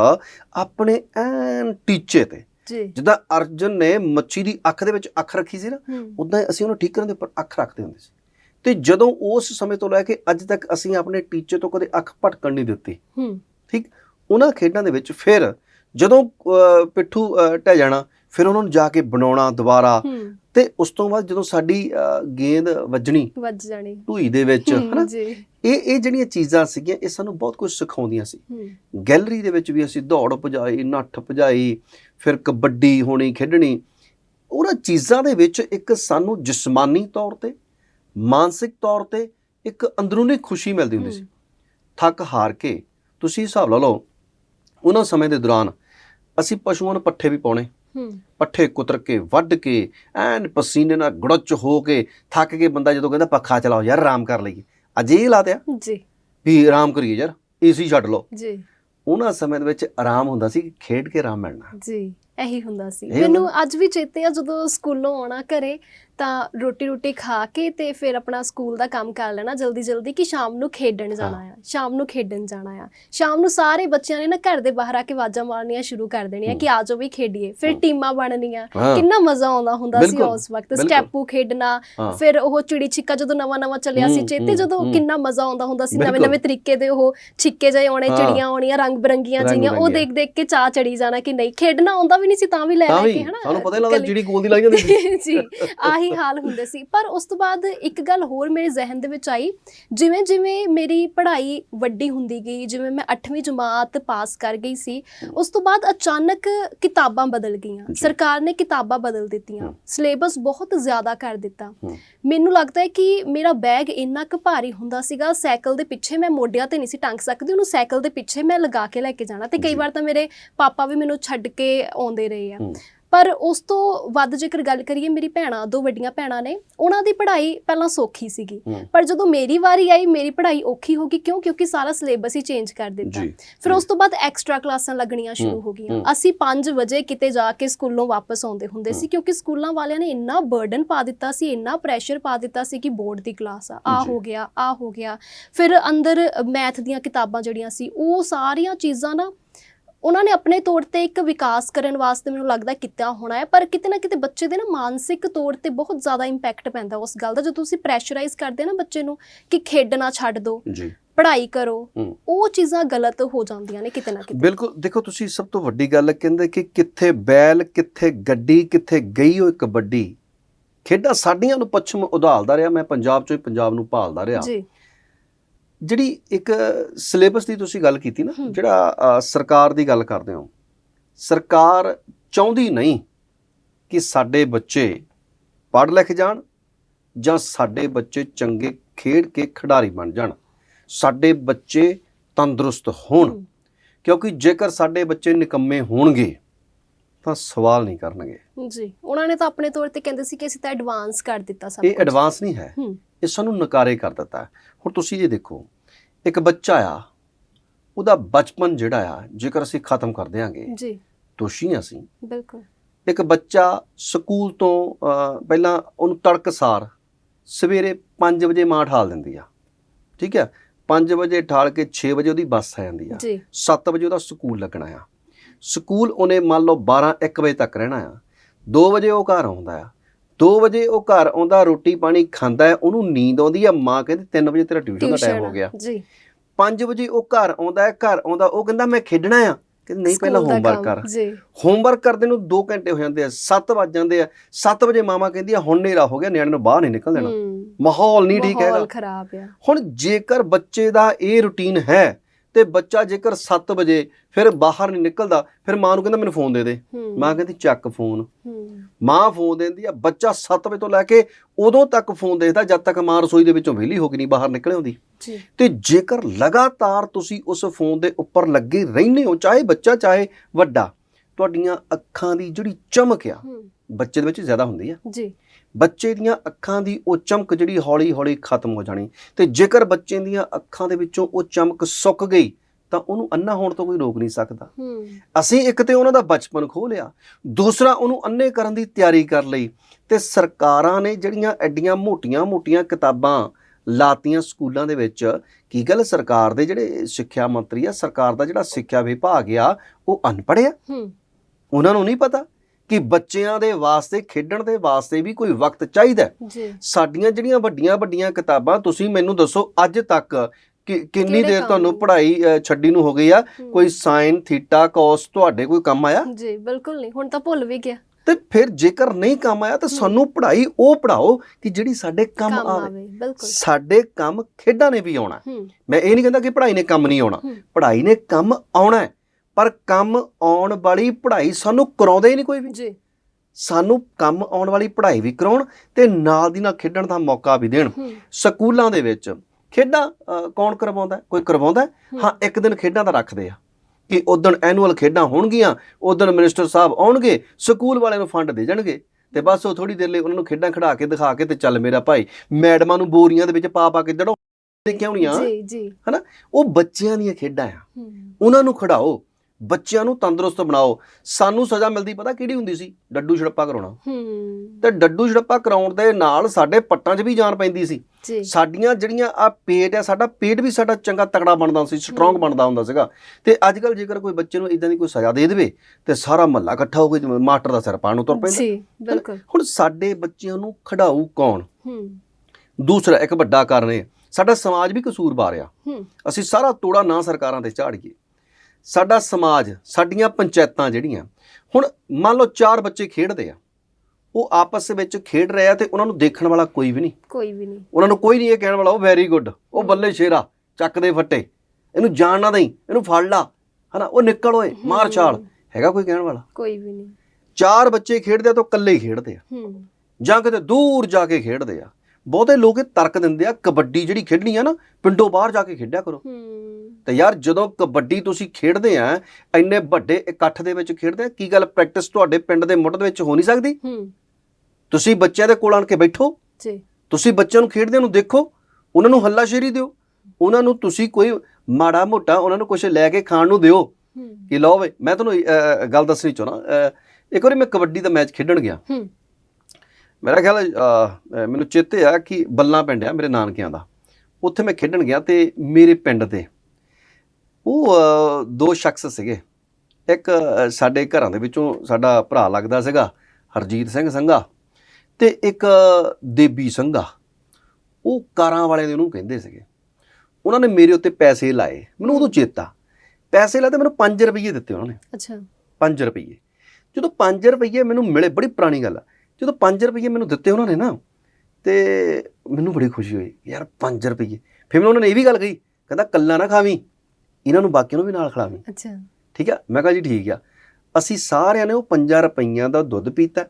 ਆਪਣੇ ਐਨ ਟੀਚੇ ਤੇ ਜਿੱਦਾਂ ਅਰਜਨ ਨੇ ਮੱਛੀ ਦੀ ਅੱਖ ਦੇ ਵਿੱਚ ਅੱਖ ਰੱਖੀ ਸੀ ਨਾ ਉਦਾਂ ਅਸੀਂ ਉਹਨੂੰ ਠੀਕਰਾਂ ਦੇ ਉੱਪਰ ਅੱਖ ਰੱਖਦੇ ਹੁੰਦੇ ਸੀ। ਤੇ ਜਦੋਂ ਉਸ ਸਮੇਂ ਤੋਂ ਲੈ ਕੇ ਅੱਜ ਤੱਕ ਅਸੀਂ ਆਪਣੇ ਟੀਚੇ ਤੋਂ ਕਦੇ ਅੱਖ ਭਟਕਣ ਨਹੀਂ ਦਿੱਤੀ। ਹੂੰ। ਠੀਕ? ਉਹਨਾਂ ਖੇਡਾਂ ਦੇ ਵਿੱਚ ਫਿਰ ਜਦੋਂ ਪਿੱਠੂ ਢਹਿ ਜਾਣਾ ਫਿਰ ਉਹਨਾਂ ਨੂੰ ਜਾ ਕੇ ਬਣਾਉਣਾ ਦੁਬਾਰਾ ਤੇ ਉਸ ਤੋਂ ਬਾਅਦ ਜਦੋਂ ਸਾਡੀ ਗੇਂਦ ਵੱਜਣੀ ਵੱਜ ਜਾਣੀ। ਢੂਈ ਦੇ ਵਿੱਚ ਹਨਾ? ਇਹ ਇਹ ਜਿਹੜੀਆਂ ਚੀਜ਼ਾਂ ਸੀਗੀਆਂ ਇਹ ਸਾਨੂੰ ਬਹੁਤ ਕੁਝ ਸਿਖਾਉਂਦੀਆਂ ਸੀ। ਗੈਲਰੀ ਦੇ ਵਿੱਚ ਵੀ ਅਸੀਂ ਦੌੜ ਭਜਾਈ ਨੱਠ ਭਜਾਈ ਫਿਰ ਕਬੱਡੀ ਹੋਣੀ ਖੇਡਣੀ ਉਹਨਾਂ ਚੀਜ਼ਾਂ ਦੇ ਵਿੱਚ ਇੱਕ ਸਾਨੂੰ ਜਿਸਮਾਨੀ ਤੌਰ ਤੇ ਮਾਨਸਿਕ ਤੌਰ ਤੇ ਇੱਕ ਅੰਦਰੂਨੀ ਖੁਸ਼ੀ ਮਿਲਦੀ ਹੁੰਦੀ ਸੀ। ਹੂੰ, ਥੱਕ ਹਾਰ ਕੇ ਤੁਸੀਂ ਹਿਸਾਬ ਲਾ ਲਓ ਉਹਨਾਂ ਸਮੇਂ ਦੇ ਦੌਰਾਨ ਅਸੀਂ ਪਸ਼ੂਆਂ ਨੂੰ ਪੱਠੇ ਵੀ ਪਾਉਣੇ। ਹੂੰ। ਪੱਠੇ ਕੁਤਰ ਕੇ ਵੱਢ ਕੇ ਐਨ ਪਸੀਨੇ ਨਾਲ ਗੜਚ ਹੋ ਕੇ ਥੱਕ ਕੇ ਬੰਦਾ ਜਦੋਂ ਕਹਿੰਦਾ ਪੱਖਾ ਚਲਾਓ ਯਾਰ ਆਰਾਮ ਕਰ ਲਈਏ। ਅੱਜ ਇਹ ਲਾ ਦਿਆ ਜੀ। ਵੀ ਆਰਾਮ ਕਰੀਏ ਯਾਰ ਏਸੀ ਛੱਡ ਲਓ। ਜੀ। ਉਹਨਾਂ ਸਮੇਂ ਦੇ ਵਿੱਚ ਆਰਾਮ ਹੁੰਦਾ ਸੀ ਖੇਡ ਕੇ ਆਰਾਮ ਮਿਲਣਾ। ਜੀ। ਇਹੀ ਹੁੰਦਾ ਸੀ ਮੈਨੂੰ ਅੱਜ ਵੀ ਚੇਤੇ ਆ ਜਦੋਂ ਸਕੂਲੋਂ ਆਉਣਾ ਘਰੇ ਤਾਂ ਰੋਟੀ ਰੋਟੀ ਖਾ ਕੇ ਤੇ ਫਿਰ ਆਪਣਾ ਸਕੂਲ ਦਾ ਕੰਮ ਕਰ ਲੈਣਾ ਜਲਦੀ ਜਲਦੀ ਕਿ ਸ਼ਾਮ ਨੂੰ ਖੇਡਣ ਜਾਣਾ ਆ ਸ਼ਾਮ ਨੂੰ ਖੇਡਣ ਜਾਣਾ ਆ ਸ਼ਾਮ ਨੂੰ ਸਾਰੇ ਬੱਚਿਆਂ ਨੇ ਨਾ ਘਰ ਦੇ ਬਾਹਰ ਆ ਕੇ ਆਵਾਜ਼ਾਂ ਮਾਰਨੀਆਂ ਸ਼ੁਰੂ ਕਰ ਦੇਣੀਆਂ ਕਿ ਆ ਜਾਓ ਵੀ ਖੇਡੀਏ ਫਿਰ। ਟੀਮਾਂ ਬਣਨੀਆਂ। ਕਿੰਨਾ ਮਜ਼ਾ ਆਉਂਦਾ ਹੁੰਦਾ ਸੀ ਉਸ ਵਕਤ। ਸਟੈਪੂ ਖੇਡਣਾ। ਫਿਰ ਉਹ ਚਿੜੀ ਛਿੱਕਾ ਜਦੋਂ ਨਵਾਂ ਨਵਾਂ ਚੱਲਿਆ ਸੀ ਚੇਤੇ ਜਦੋਂ। ਕਿੰਨਾ ਮਜ਼ਾ ਆਉਂਦਾ ਹੁੰਦਾ ਸੀ ਨਵੇਂ। ਨਵੇਂ ਤਰੀਕੇ ਦੇ ਉਹ ਛਿੱਕੇ ਜਿਹੇ ਆਉਣੇ। ਚਿੜੀਆਂ ਆਉਣੀਆਂ ਰੰਗ ਬਰੰਗੀਆਂ ਰੰਗ ਜਿਹੀਆਂ ਉਹ। ਦੇਖ ਦੇਖ ਕੇ ਚਾਹ ਚੜੀ ਜਾਣਾ ਕਿ ਨਹੀਂ ਖੇਡਣਾ ਆਉਂਦਾ ਵੀ ਨਹੀਂ ਸੀ ਤਾਂ ਵੀ ਲੈ ਲੈ ਕੇ ਹਨਾ ਸਾਨੂੰ ਪਤਾ ਹੀ ਲੱਗਦਾ ਗਲੀ- ਜਿਹੜੀ ਕੋਲ ਦੀ ਲੱਗ ਜਾਂਦੀ ਸੀ ਜੀ ਆਹੀ ਹਾਲ ਹੁੰਦੇ ਸੀ ਪਰ ਉਸ ਤੋਂ ਬਾਅਦ ਇੱਕ ਗੱਲ ਹੋਰ ਮੇਰੇ ਜ਼ਿਹਨ ਦੇ ਵਿੱਚ ਆਈ ਜਿਵੇਂ ਜਿਵੇਂ ਮੇਰੀ ਪੜ੍ਹਾਈ ਵੱਡੀ ਹੁੰਦੀ ਗਈ ਜਿਵੇਂ ਮੈਂ 8ਵੀਂ ਜਮਾਤ ਪਾਸ ਕਰ ਗਈ ਸੀ ਉਸ ਤੋਂ ਬਾਅਦ ਅਚਾਨਕ ਕਿਤਾਬਾਂ ਬਦਲ ਗਈਆਂ। ਸਰਕਾਰ ਨੇ ਕਿਤਾਬਾਂ ਬਦਲ ਦਿੱਤੀਆਂ। ਸਿਲੇਬਸ ਬਹੁਤ ਜ਼ਿਆਦਾ ਕਰ ਦਿੱਤਾ। ਮੈਨੂੰ ਲੱਗਦਾ ਹੈ ਕਿ ਮੇਰਾ ਬੈਗ ਇੰਨਾ ਕੁ ਭਾਰੀ ਹੁੰਦਾ ਸੀਗਾ ਸਾਈਕਲ ਦੇ ਪਿੱਛੇ ਮੈਂ ਮੋਢਿਆਂ ਤੇ ਨਹੀਂ ਸੀ ਟੰਗ ਸਕਦੀ ਉਹਨੂੰ ਸਾਈਕਲ ਦੇ ਪਿੱਛੇ ਮੈਂ ਲਗਾ ਕੇ ਲੈ ਕੇ ਜਾਣਾ ਤੇ ਕਈ। ਵਾਰ ਤਾਂ ਮੇਰੇ ਪਾਪਾ ਵੀ ਮੈਨੂੰ ਛੱਡ ਕੇ ਆਉਂਦੇ ਰਹੇ ਆ। ਪਰ ਉਸ ਤੋਂ ਵੱਧ ਜੇਕਰ ਗੱਲ ਕਰੀਏ ਮੇਰੀ ਭੈਣਾਂ ਦੋ ਵੱਡੀਆਂ ਭੈਣਾਂ ਨੇ ਉਹਨਾਂ ਦੀ ਪੜ੍ਹਾਈ ਪਹਿਲਾਂ ਸੌਖੀ ਸੀਗੀ। ਪਰ ਜਦੋਂ ਮੇਰੀ ਵਾਰੀ ਆਈ ਮੇਰੀ ਪੜ੍ਹਾਈ ਔਖੀ ਹੋ ਗਈ। ਕਿਉਂ? ਕਿਉਂਕਿ ਸਾਰਾ ਸਿਲੇਬਸ ਹੀ ਚੇਂਜ ਕਰ ਦਿੱਤਾ। ਫਿਰ ਉਸ ਤੋਂ ਬਾਅਦ ਐਕਸਟਰਾ ਕਲਾਸਾਂ ਲੱਗਣੀਆਂ ਸ਼ੁਰੂ ਹੋ ਗਈਆਂ। ਅਸੀਂ 5 ਵਜੇ ਕਿਤੇ ਜਾ ਕੇ ਸਕੂਲੋਂ ਵਾਪਸ ਆਉਂਦੇ ਹੁੰਦੇ ਸੀ ਕਿਉਂਕਿ ਸਕੂਲਾਂ ਵਾਲਿਆਂ ਨੇ ਇੰਨਾ ਬਰਡਨ ਪਾ ਦਿੱਤਾ ਸੀ ਇੰਨਾ ਪ੍ਰੈਸ਼ਰ ਪਾ ਦਿੱਤਾ ਸੀ ਕਿ ਬੋਰਡ ਦੀ ਕਲਾਸ ਆ ਆ। ਹੋ ਗਿਆ ਆ ਹੋ ਗਿਆ। ਫਿਰ ਅੰਦਰ ਮੈਥ ਦੀਆਂ ਕਿਤਾਬਾਂ ਜਿਹੜੀਆਂ ਸੀ ਉਹ ਸਾਰੀਆਂ ਚੀਜ਼ਾਂ ਨਾ ਉਹਨਾਂ ਨੇ ਆਪਣੇ ਤੌਰ ਤੇ ਇੱਕ ਵਿਕਾਸ ਕਰਨ ਵਾਸਤੇ ਮੈਨੂੰ ਲੱਗਦਾ ਕੀਤਾ ਹੋਣਾ ਹੈ ਪਰ ਕਿਤੇ ਨਾ ਕਿਤੇ ਬੱਚੇ ਦੇ ਨਾ ਮਾਨਸਿਕ ਤੌਰ ਤੇ ਬਹੁਤ ਜ਼ਿਆਦਾ ਇੰਪੈਕਟ ਪੈਂਦਾ ਉਸ ਗੱਲ ਦਾ। ਜਦੋਂ ਤੁਸੀਂ ਪ੍ਰੈਸ਼ਰਾਈਜ਼ ਕਰਦੇ ਨਾ ਬੱਚੇ ਨੂੰ ਕਿ ਖੇਡਣਾ ਛੱਡ ਦਿਓ ਜੀ। ਪੜ੍ਹਾਈ ਕਰੋ। ਉਹ ਚੀਜ਼ਾਂ ਗਲਤ ਹੋ ਜਾਂਦੀਆਂ ਨੇ ਕਿਤੇ ਨਾ ਕਿਤੇ। ਬਿਲਕੁਲ ਦੇਖੋ ਤੁਸੀਂ ਸਭ ਤੋਂ ਵੱਡੀ ਗੱਲ ਕਹਿੰਦੇ ਕਿ ਕਿੱਥੇ ਬੈਲ ਕਿੱਥੇ ਗੱਡੀ ਕਿੱਥੇ ਗਈ ਉਹ ਕਬੱਡੀ ਖੇਡਾਂ ਸਾਡੀਆਂ ਨੂੰ ਪੱਛਮ ਉਧਾਲਦਾ ਰਿਹਾ ਮੈਂ ਪੰਜਾਬ ਚੋਂ ਹੀ ਪੰਜਾਬ ਨੂੰ ਭਾਲਦਾ ਰਿਹਾ। ਜੀ। ਜਿਹੜੀ ਇੱਕ ਸਿਲੇਬਸ ਦੀ ਤੁਸੀਂ ਗੱਲ ਕੀਤੀ ਨਾ। ਜਿਹੜਾ ਸਰਕਾਰ ਦੀ ਗੱਲ ਕਰਦੇ ਹੋ ਸਰਕਾਰ ਚਾਹੁੰਦੀ ਨਹੀਂ ਕਿ ਸਾਡੇ ਬੱਚੇ ਪੜ੍ਹ ਲਿਖ ਜਾਣ ਜਾਂ ਸਾਡੇ ਬੱਚੇ ਚੰਗੇ ਖੇਡ ਕੇ ਖਿਡਾਰੀ ਬਣ ਜਾਣ। ਸਾਡੇ ਬੱਚੇ ਤੰਦਰੁਸਤ ਹੋਣ। ਕਿਉਂਕਿ ਜੇਕਰ ਸਾਡੇ ਬੱਚੇ ਨਿਕੰਮੇ ਹੋਣਗੇ ਤਾਂ ਸਵਾਲ ਨਹੀਂ ਕਰਨਗੇ। ਜੀ ਉਹਨਾਂ ਨੇ ਤਾਂ ਆਪਣੇ ਤੌਰ ਤੇ ਕਹਿੰਦੇ ਸੀ ਕਿ ਅਸੀਂ ਤਾਂ ਐਡਵਾਂਸ ਕਰ ਦਿੱਤਾ ਸਭ ਇਹ ਐਡਵਾਂਸ ਨਹੀਂ ਹੈ। ਇਹ ਸਾਨੂੰ ਨਕਾਰੇ ਕਰ ਦਿੱਤਾ। ਹੁਣ ਤੁਸੀਂ ਇਹ ਦੇਖੋ ਇੱਕ ਬੱਚਾ ਆ ਉਹਦਾ ਬਚਪਨ ਜਿਹੜਾ ਆ ਜੇਕਰ ਅਸੀਂ ਖਤਮ ਕਰ ਦਿਆਂਗੇ ਜੀ। ਦੋਸ਼ੀ ਅਸੀਂ। ਬਿਲਕੁਲ। ਇੱਕ ਬੱਚਾ ਸਕੂਲ ਤੋਂ ਪਹਿਲਾਂ ਉਹਨੂੰ ਤੜਕਸਾਰ ਸਵੇਰੇ 5 ਵਜੇ ਮਾਂ ਠਾਲ ਦਿੰਦੀ ਆ। ਠੀਕ ਹੈ 5 ਵਜੇ ਠਾਲ ਕੇ 6 ਵਜੇ ਉਹਦੀ ਬੱਸ ਆ ਜਾਂਦੀ ਆ। ਜੀ। 7 ਵਜੇ ਉਹਦਾ ਸਕੂਲ ਲੱਗਣਾ ਆ। ਸਕੂਲ ਉਹਨੇ ਮੰਨ ਲਓ 12 1 ਵਜੇ ਤੱਕ ਰਹਿਣਾ ਆ। 2 ਵਜੇ ਉਹ ਘਰ ਆਉਂਦਾ ਆ। 2 ਵਜੇ ਉਹ ਘਰ ਆਉਂਦਾ ਰੋਟੀ ਪਾਣੀ ਖਾਂਦਾ ਹੈ ਉਹਨੂੰ ਨੀਂਦ ਆਉਂਦੀ ਆ। ਮਾਂ ਕਹਿੰਦੀ 3 ਵਜੇ ਤੇਰਾ ਟਿਊਸ਼ਨ ਦਾ ਟਾਈਮ ਹੋ ਗਿਆ। ਜੀ। 5 ਵਜੇ ਉਹ ਘਰ ਆਉਂਦਾ ਹੈ ਘਰ ਆਉਂਦਾ ਉਹ ਕਹਿੰਦਾ ਮੈਂ ਖੇਡਣਾ ਆ। ਕਹਿੰਦੀ ਨਹੀਂ ਪਹਿਲਾਂ ਹੋਮਵਰਕ ਕਰ। ਹੋਮਵਰਕ ਕਰਦੇ ਨੂੰ 2 ਘੰਟੇ ਹੋ ਜਾਂਦੇ ਆ 7 ਵੱਜ ਜਾਂਦੇ ਆ। 7 ਵਜੇ ਮਾਮਾ ਕਹਿੰਦੀ ਆ ਹੁਣ ਹਨੇਰਾ ਹੋ ਗਿਆ ਨਿਆਣੇ ਨੂੰ ਬਾਹਰ ਨਹੀਂ ਨਿਕਲ ਦੇਣਾ। ਮਾਹੌਲ ਨਹੀਂ ਠੀਕ ਮਾਹੌਲ ਹੈਗਾ। ਖਰਾਬ ਆ। ਹੁਣ ਜੇਕਰ ਬੱਚੇ ਦਾ ਇਹ ਰੁਟੀਨ ਹੈ ਤੇ ਬੱਚਾ ਜੇਕਰ 7 ਵਜੇ ਫਿਰ ਬਾਹਰ ਨਹੀਂ ਨਿਕਲਦਾ ਫਿਰ ਮਾਂ ਨੂੰ ਕਹਿੰਦਾ ਮੈਨੂੰ ਫੋਨ ਦੇ ਦੇ। ਮਾਂ ਕਹਿੰਦੀ ਚੱਕ ਫੋਨ। ਮਾਂ ਫੋਨ ਦਿੰਦੀ ਆ ਬੱਚਾ 7 ਵਜੇ ਤੋਂ ਲੈ ਕੇ ਉਦੋਂ ਤੱਕ ਫੋਨ ਦੇਖਦਾ ਜਦ ਤੱਕ ਮਾਂ ਰਸੋਈ ਦੇ ਵਿੱਚੋਂ ਵਿਹਲੀ ਹੋ ਕੇ ਨਹੀਂ ਬਾਹਰ ਨਿਕਲ ਆਉਂਦੀ। ਜੀ। ਤੇ ਜੇਕਰ ਲਗਾਤਾਰ ਤੁਸੀਂ ਉਸ ਫੋਨ ਦੇ ਉੱਪਰ ਲੱਗੇ ਰਹਿੰਦੇ ਹੋ ਚਾਹੇ ਬੱਚਾ ਚਾਹੇ ਵੱਡਾ ਤੁਹਾਡੀਆਂ ਅੱਖਾਂ ਦੀ ਜਿਹੜੀ ਚਮਕ ਆ ਬੱਚੇ ਦੇ ਵਿੱਚ ਜ਼ਿਆਦਾ ਹੁੰਦੀ ਆ। ਜੀ। ਬੱਚੇ ਦੀਆਂ ਅੱਖਾਂ ਦੀ ਉਹ ਚਮਕ ਜਿਹੜੀ ਹੌਲੀ-ਹੌਲੀ ਖਤਮ ਹੋ ਜਾਣੀ। ਤੇ ਜੇਕਰ ਬੱਚੇ ਦੀਆਂ ਅੱਖਾਂ ਦੇ ਵਿੱਚੋਂ ਉਹ ਚਮਕ ਸੁੱਕ ਗਈ ਤਾਂ ਉਹਨੂੰ ਅੰਨਾ ਹੋਣ ਤੋਂ ਕੋਈ ਰੋਕ ਨਹੀਂ ਸਕਦਾ। ਅਸੀਂ ਇੱਕ ਤੇ ਉਹਨਾਂ ਦਾ ਬਚਪਨ ਖੋਹ ਲਿਆ ਦੂਸਰਾ ਉਹਨੂੰ ਅੰਨੇ ਕਰਨ ਦੀ ਤਿਆਰੀ ਕਰ ਲਈ ਤੇ ਸਰਕਾਰਾਂ ਨੇ ਜਿਹੜੀਆਂ ਐਡੀਆਂ ਮੋਟੀਆਂ-ਮੋਟੀਆਂ ਕਿਤਾਬਾਂ ਲਾਤੀਆਂ ਸਕੂਲਾਂ ਦੇ ਵਿੱਚ ਕੀ ਗੱਲ ਸਰਕਾਰ ਦੇ ਜਿਹੜੇ ਸਿੱਖਿਆ ਮੰਤਰੀ ਆ ਸਰਕਾਰ ਦਾ ਜਿਹੜਾ ਸਿੱਖਿਆ ਵਿਭਾਗ ਆ ਉਹ ਅਨਪੜ੍ਹ ਆ? ਉਹਨਾਂ ਨੂੰ ਨਹੀਂ ਪਤਾ? ਕਿ ਬੱਚਿਆਂ ਦੇ ਵਾਸਤੇ ਖੇਡਣ ਦੇ ਵਾਸਤੇ ਵੀ ਕੋਈ ਵਕਤ ਚਾਹੀਦਾ। ਜੀ। ਸਾਡੀਆਂ ਜਿਹੜੀਆਂ ਵੱਡੀਆਂ ਵੱਡੀਆਂ ਕਿਤਾਬਾਂ ਤੁਸੀਂ ਮੈਨੂੰ ਦੱਸੋ ਅੱਜ ਤੱਕ ਕਿੰਨੀ ਦੇਰ ਤੁਹਾਨੂੰ? ਪੜ੍ਹਾਈ ਛੱਡੀ ਨੂੰ ਹੋ ਗਈ ਆ? ਕੋਈ ਸਾਈਨ ਥੀਟਾ ਕੋਸ ਤੁਹਾਡੇ ਕੋਈ ਕੰਮ ਆਇਆ? ਜੀ ਬਿਲਕੁਲ ਨਹੀਂ। ਹੁਣ ਤਾਂ ਭੁੱਲ ਵੀ ਗਿਆ। ਤੇ ਫਿਰ ਜੇਕਰ ਨਹੀਂ ਕੰਮ ਆਇਆ ਤਾਂ। ਸਾਨੂੰ ਪੜ੍ਹਾਈ ਉਹ ਪੜਾਓ ਕਿ ਜਿਹੜੀ ਸਾਡੇ ਕੰਮ ਆਵੇ। ਸਾਡੇ ਕੰਮ ਖੇਡਾਂ ਨੇ ਵੀ ਆਉਣਾ। ਮੈਂ ਇਹ ਨਹੀਂ ਕਹਿੰਦਾ ਕਿ ਪੜ੍ਹਾਈ ਨੇ ਕੰਮ ਨਹੀਂ ਆਉਣਾ। ਪੜ੍ਹਾਈ ਨੇ ਕੰਮ ਆਉਣਾ ਪਰ ਕੰਮ ਆਉਣ ਵਾਲੀ ਪੜ੍ਹਾਈ ਸਾਨੂੰ ਕਰਾਉਂਦੇ ਹੀ ਨਹੀਂ ਕੋਈ ਵੀ। ਜੀ। ਸਾਨੂੰ ਕੰਮ ਆਉਣ ਵਾਲੀ ਪੜ੍ਹਾਈ ਵੀ ਕਰਾਉਣ ਤੇ ਨਾਲ ਦੀ ਨਾਲ ਖੇਡਣ ਦਾ ਮੌਕਾ ਵੀ ਦੇਣ। ਸਕੂਲਾਂ ਦੇ ਵਿੱਚ ਖੇਡਾਂ ਕੌਣ ਕਰਵਾਉਂਦਾ? ਕੋਈ ਕਰਵਾਉਂਦਾ? ਹੈ? ਇੱਕ ਦਿਨ ਖੇਡਾਂ ਦਾ ਰੱਖਦੇ ਆ। ਕਿ ਉਦੋਂ ਐਨੂਅਲ ਖੇਡਾਂ ਹੋਣਗੀਆਂ ਉਦੋਂ ਮਿਨਿਸਟਰ ਸਾਹਿਬ ਆਉਣਗੇ ਸਕੂਲ ਵਾਲਿਆਂ ਨੂੰ ਫੰਡ ਦੇ ਜਾਣਗੇ ਤੇ ਬਸ ਉਹ ਥੋੜੀ ਦੇਰ ਲਈ ਉਹਨਾਂ ਨੂੰ ਖੇਡਾਂ ਖੜਾ ਕੇ ਦਿਖਾ ਕੇ ਤੇ ਚੱਲ ਮੇਰਾ ਭਾਈ ਮੈਡਮਾਂ ਨੂੰ ਬੋਰੀਆਂ ਦੇ ਵਿੱਚ ਪਾ ਪਾ ਕੇ ਦੜੋ ਦੇਖਿਆ ਹੋਣੀਆਂ? ਜੀ ਜੀ। ਉਹ ਬੱਚਿਆਂ ਦੀਆਂ ਖੇਡਾਂ ਆ। ਉਹਨਾਂ ਨੂੰ ਖੜਾਓ ਬੱਚਿਆਂ ਨੂੰ ਤੰਦਰੁਸਤ ਬਣਾਓ। ਸਾਨੂੰ ਸਜ਼ਾ ਮਿਲਦੀ ਪਤਾ ਕਿਹੜੀ ਹੁੰਦੀ ਸੀ? ਡੱਡੂ ਛੜੱਪਾ ਕਰਾਉਣਾ। ਹੂੰ। ਤੇ ਡੱਡੂ ਛੜੱਪਾ ਕਰਾਉਣ ਦੇ ਨਾਲ ਸਾਡੇ ਪੱਟਾਂ 'ਚ ਵੀ ਜਾਨ ਪੈਂਦੀ ਸੀ। ਸਾਡੀਆਂ ਜਿਹੜੀਆਂ ਆ ਪੇਟ ਆ ਸਾਡਾ ਪੇਟ ਵੀ ਸਾਡਾ ਚੰਗਾ ਤਕੜਾ ਬਣਦਾ ਸੀ ਸਟਰੋਂਗ। ਬਣਦਾ ਹੁੰਦਾ ਸੀਗਾ। ਤੇ ਅੱਜ ਕੱਲ ਜੇਕਰ ਕੋਈ ਬੱਚੇ ਨੂੰ ਇਦਾਂ ਦੀ ਕੋਈ ਸਜ਼ਾ ਦੇ ਦੇਵੇ ਤੇ ਸਾਰਾ ਮਹੱਲਾ ਇਕੱਠਾ ਹੋ ਕੇ ਮਾਸਟਰ ਦਾ ਸਿਰ ਪਾਣ ਨੂੰ ਤੁਰ ਪੈਂਦਾ। ਜੀ ਬਿਲਕੁਲ। ਹੁਣ ਸਾਡੇ ਬੱਚਿਆਂ ਨੂੰ ਖੜਾਊ ਕੌਣ? ਹੂੰ। ਦੂਸਰਾ ਇੱਕ ਵੱਡਾ ਕਾਰਨ ਇਹ ਸਾਡਾ ਸਮਾਜ ਵੀ ਕਸੂਰਵਾਰ ਆ। ਅਸੀਂ ਸਾਰਾ ਤੋੜਾ ਨਾ ਸਰਕਾਰਾਂ ਤੇ ਝਾੜੀਏ ਸਾਡਾ ਸਮਾਜ ਸਾਡੀਆਂ ਪੰਚਾਇਤਾਂ ਜਿਹੜੀਆਂ ਹੁਣ ਮੰਨ ਲਓ ਚਾਰ ਬੱਚੇ ਖੇਡਦੇ ਆ ਉਹ ਆਪਸ ਵਿੱਚ ਖੇਡ ਰਹੇ ਆ ਤੇ ਉਹਨਾਂ ਨੂੰ ਦੇਖਣ ਵਾਲਾ ਕੋਈ ਵੀ ਨਹੀਂ। ਕੋਈ ਵੀ ਨਹੀਂ। ਉਹਨਾਂ ਨੂੰ ਕੋਈ ਨਹੀਂ ਇਹ ਕਹਿਣ ਵਾਲਾ ਉਹ ਵੈਰੀ ਗੁੱਡ ਉਹ ਬੱਲੇ ਸ਼ੇਰਾ ਚੱਕ ਦੇ ਫੱਟੇ ਇਹਨੂੰ ਜਾਣ ਨਾ ਦੇਈ ਇਹਨੂੰ ਫੜ ਲਾ ਹਨਾ ਉਹ ਨਿਕਲ ਓਏ ਮਾਰ ਛਾਲ ਹੈਗਾ ਕੋਈ ਕਹਿਣ ਵਾਲਾ? ਕੋਈ ਵੀ ਨਹੀਂ। ਚਾਰ ਬੱਚੇ ਖੇਡਦੇ ਆ ਤਾਂ ਇਕੱਲੇ ਹੀ ਖੇਡਦੇ ਆ। ਹੂੰ ਜਾਂ ਕਿਤੇ ਦੂਰ ਜਾ ਕੇ ਖੇਡਦੇ ਆ। ਬਹੁਤੇ ਲੋਕ ਇਹ ਤਰਕ ਦਿੰਦੇ ਆ ਕਬੱਡੀ ਜਿਹੜੀ ਖੇਡਣੀ ਆ ਨਾ ਪਿੰਡੋਂ ਬਾਹਰ ਜਾ ਕੇ ਖੇਡਿਆ ਕਰੋ। ਹੂੰ। ਤੇ ਯਾਰ ਜਦੋਂ ਕਬੱਡੀ ਤੁਸੀਂ ਖੇਡਦੇ ਆ ਇੰਨੇ ਵੱਡੇ ਇਕੱਠ ਦੇ ਵਿੱਚ ਖੇਡਦੇ ਆ ਕੀ ਗੱਲ ਪ੍ਰੈਕਟਿਸ ਤੁਹਾਡੇ ਪਿੰਡ ਦੇ ਮੁੱਢ ਦੇ ਵਿੱਚ ਹੋ ਨਹੀਂ ਸਕਦੀ? ਹੂੰ। ਤੁਸੀਂ ਬੱਚਿਆਂ ਦੇ ਕੋਲ ਆਣ ਕੇ ਬੈਠੋ। ਜੀ। ਤੁਸੀਂ ਬੱਚਿਆਂ ਨੂੰ ਖੇਡਦਿਆਂ ਨੂੰ ਦੇਖੋ ਉਹਨਾਂ ਨੂੰ ਹੱਲਾਸ਼ੇਰੀ ਦਿਓ। ਉਹਨਾਂ ਨੂੰ ਤੁਸੀਂ ਕੋਈ ਮਾੜਾ ਮੋਟਾ ਉਹਨਾਂ ਨੂੰ ਕੁਝ ਲੈ ਕੇ ਖਾਣ ਨੂੰ ਦਿਓ। ਕਿ ਲਓ ਵੇ ਮੈਂ ਤੁਹਾਨੂੰ ਗੱਲ ਦੱਸਣੀ ਚਾਹਣਾ ਇੱਕ ਵਾਰੀ ਮੈਂ ਕਬੱਡੀ ਦਾ ਮੈਚ ਖੇਡਣ ਗਿਆ। ਹੂੰ। ਮੇਰਾ ਖਿਆਲ ਮੈਨੂੰ ਚੇਤੇ ਆ ਕਿ ਬੱਲਾ ਪਿੰਡ ਆ ਮੇਰੇ ਨਾਨਕਿਆਂ ਦਾ। ਉੱਥੇ ਮੈਂ ਖੇਡਣ ਗਿਆ ਤੇ ਮੇਰੇ ਪਿੰਡ ਦੇ ਉਹ ਦੋ ਸ਼ਖਸ ਸੀਗੇ। ਇੱਕ ਸਾਡੇ ਘਰਾਂ ਦੇ ਵਿੱਚੋਂ ਸਾਡਾ ਭਰਾ ਲੱਗਦਾ ਸੀਗਾ ਹਰਜੀਤ ਸਿੰਘ ਸੰਘਾ ਤੇ ਇੱਕ ਦੇਬੀ ਸੰਘਾ। ਉਹ ਕਾਰਾਂ ਵਾਲੇ ਦੇ ਉਹਨੂੰ ਕਹਿੰਦੇ ਸੀਗੇ। ਉਹਨਾਂ ਨੇ ਮੇਰੇ ਉੱਤੇ ਪੈਸੇ ਲਾਏ। ਮੈਨੂੰ ਉਦੋਂ ਚੇਤਾ ਪੈਸੇ ਲਾਏ ਤੇ ਮੈਨੂੰ 5 ਰੁਪਏ ਦਿੱਤੇ ਉਹਨਾਂ ਨੇ। ਅੱਛਾ। 5 ਰੁਪਏ ਜਦੋਂ 5 ਰੁਪਏ ਮੈਨੂੰ ਮਿਲੇ ਬੜੀ ਪੁਰਾਣੀ ਗੱਲ ਆ। ਜਦੋਂ 5 ਰੁਪਏ ਮੈਨੂੰ ਦਿੱਤੇ ਉਹਨਾਂ ਨੇ ਨਾ ਤੇ ਮੈਨੂੰ ਬੜੀ ਖੁਸ਼ੀ ਹੋਈ ਯਾਰ 5 ਰੁਪਏ ਫਿਰ ਮੈਨੂੰ ਉਹਨਾਂ ਨੇ ਇਹ ਵੀ ਗੱਲ ਕਹੀ ਕਹਿੰਦਾ ਕੱਲਾ ਨਾ ਖਾਵੀਂ ਇਹਨਾਂ ਨੂੰ ਬਾਕੀਆਂ ਨੂੰ ਵੀ ਨਾਲ ਖਿਲਾਵੀਂ। ਅੱਛਾ। ਠੀਕ ਆ? ਮੈਂ ਕਿਹਾ ਜੀ ਠੀਕ ਆ। ਅਸੀਂ ਸਾਰਿਆਂ ਨੇ ਉਹ 5 ਰੁਪਈਆਂ ਦਾ ਦੁੱਧ ਪੀਤਾ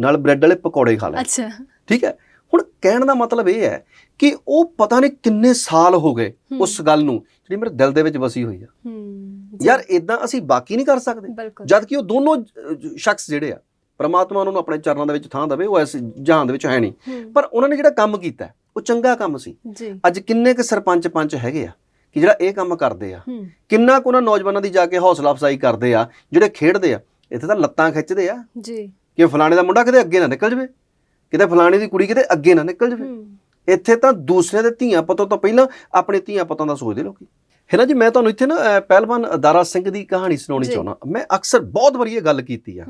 ਨਾਲ ਬ੍ਰੈਡ ਵਾਲੇ ਪਕੌੜੇ ਖਾ ਲਏ। ਅੱਛਾ। ਠੀਕ ਹੈ ਹੁਣ ਕਹਿਣ ਦਾ ਮਤਲਬ ਇਹ ਹੈ ਕਿ ਉਹ ਪਤਾ ਨਹੀਂ ਕਿੰਨੇ ਸਾਲ ਹੋ ਗਏ। ਉਸ ਗੱਲ ਨੂੰ ਜਿਹੜੀ ਮੇਰੇ ਦਿਲ ਦੇ ਵਿੱਚ ਵਸੀ ਹੋਈ ਆ। ਯਾਰ ਇਦਾਂ ਅਸੀਂ ਬਾਕੀ ਨਹੀਂ ਕਰ ਸਕਦੇ। ਜਦ ਕਿ ਉਹ ਦੋਨੋਂ ਸ਼ਖਸ ਜਿਹੜੇ ਆ ਪ੍ਰਮਾਤਮਾ ਉਹਨਾਂ ਨੂੰ ਆਪਣੇ ਚਰਨਾਂ ਦੇ ਵਿੱਚ ਥਾਂ ਦੇਵੇ ਉਹ ਇਸ ਜਹਾਨ ਦੇ ਵਿੱਚ ਹੈ ਨਹੀਂ। ਪਰ ਉਹਨਾਂ ਨੇ ਜਿਹੜਾ ਕੰਮ ਕੀਤਾ ਉਹ ਚੰਗਾ ਕੰਮ ਸੀ। ਅੱਜ ਕਿੰਨੇ ਕੁ ਸਰਪੰਚ ਪੰਚ ਹੈਗੇ ਆ ਕਿ ਜਿਹੜਾ ਇਹ ਕੰਮ ਕਰਦੇ ਆ ਕਿੰਨਾ ਕੁ ਉਹਨਾਂ ਨੌਜਵਾਨਾਂ ਦੀ ਜਾ ਕੇ ਹੌਸਲਾ ਅਫਜ਼ਾਈ ਕਰਦੇ ਆ ਜਿਹੜੇ ਖੇਡਦੇ ਆ ਇੱਥੇ ਤਾਂ ਲੱਤਾਂ ਖਿੱਚਦੇ ਆ। ਜੀ। ਕਿ ਫਲਾਣੇ ਦਾ ਮੁੰਡਾ ਕਿਤੇ ਅੱਗੇ ਨਾ ਨਿਕਲ ਜਵੇ ਕਿਤੇ ਫਲਾਣੇ ਦੀ ਕੁੜੀ ਕਿਤੇ ਅੱਗੇ ਨਾ ਨਿਕਲ ਜਵੇ। ਇੱਥੇ ਤਾਂ ਦੂਸਰਿਆਂ ਦੇ ਧੀਆਂ ਪੁੱਤਾਂ ਤੋਂ ਪਹਿਲਾਂ ਆਪਣੇ ਧੀਆਂ ਪੁੱਤਾਂ ਦਾ ਸੋਚਦੇ ਲੋਕੀ। ਹੈ ਨਾ ਜੀ ਮੈਂ ਤੁਹਾਨੂੰ ਇੱਥੇ ਨਾ ਪਹਿਲਵਾਨ ਦਾਰਾ ਸਿੰਘ ਦੀ ਕਹਾਣੀ ਸੁਣਾਉਣੀ। ਚਾਹੁੰਦਾ। ਮੈਂ ਅਕਸਰ ਬਹੁਤ ਵਾਰੀ ਇਹ ਗੱਲ ਕੀਤੀ ਆ।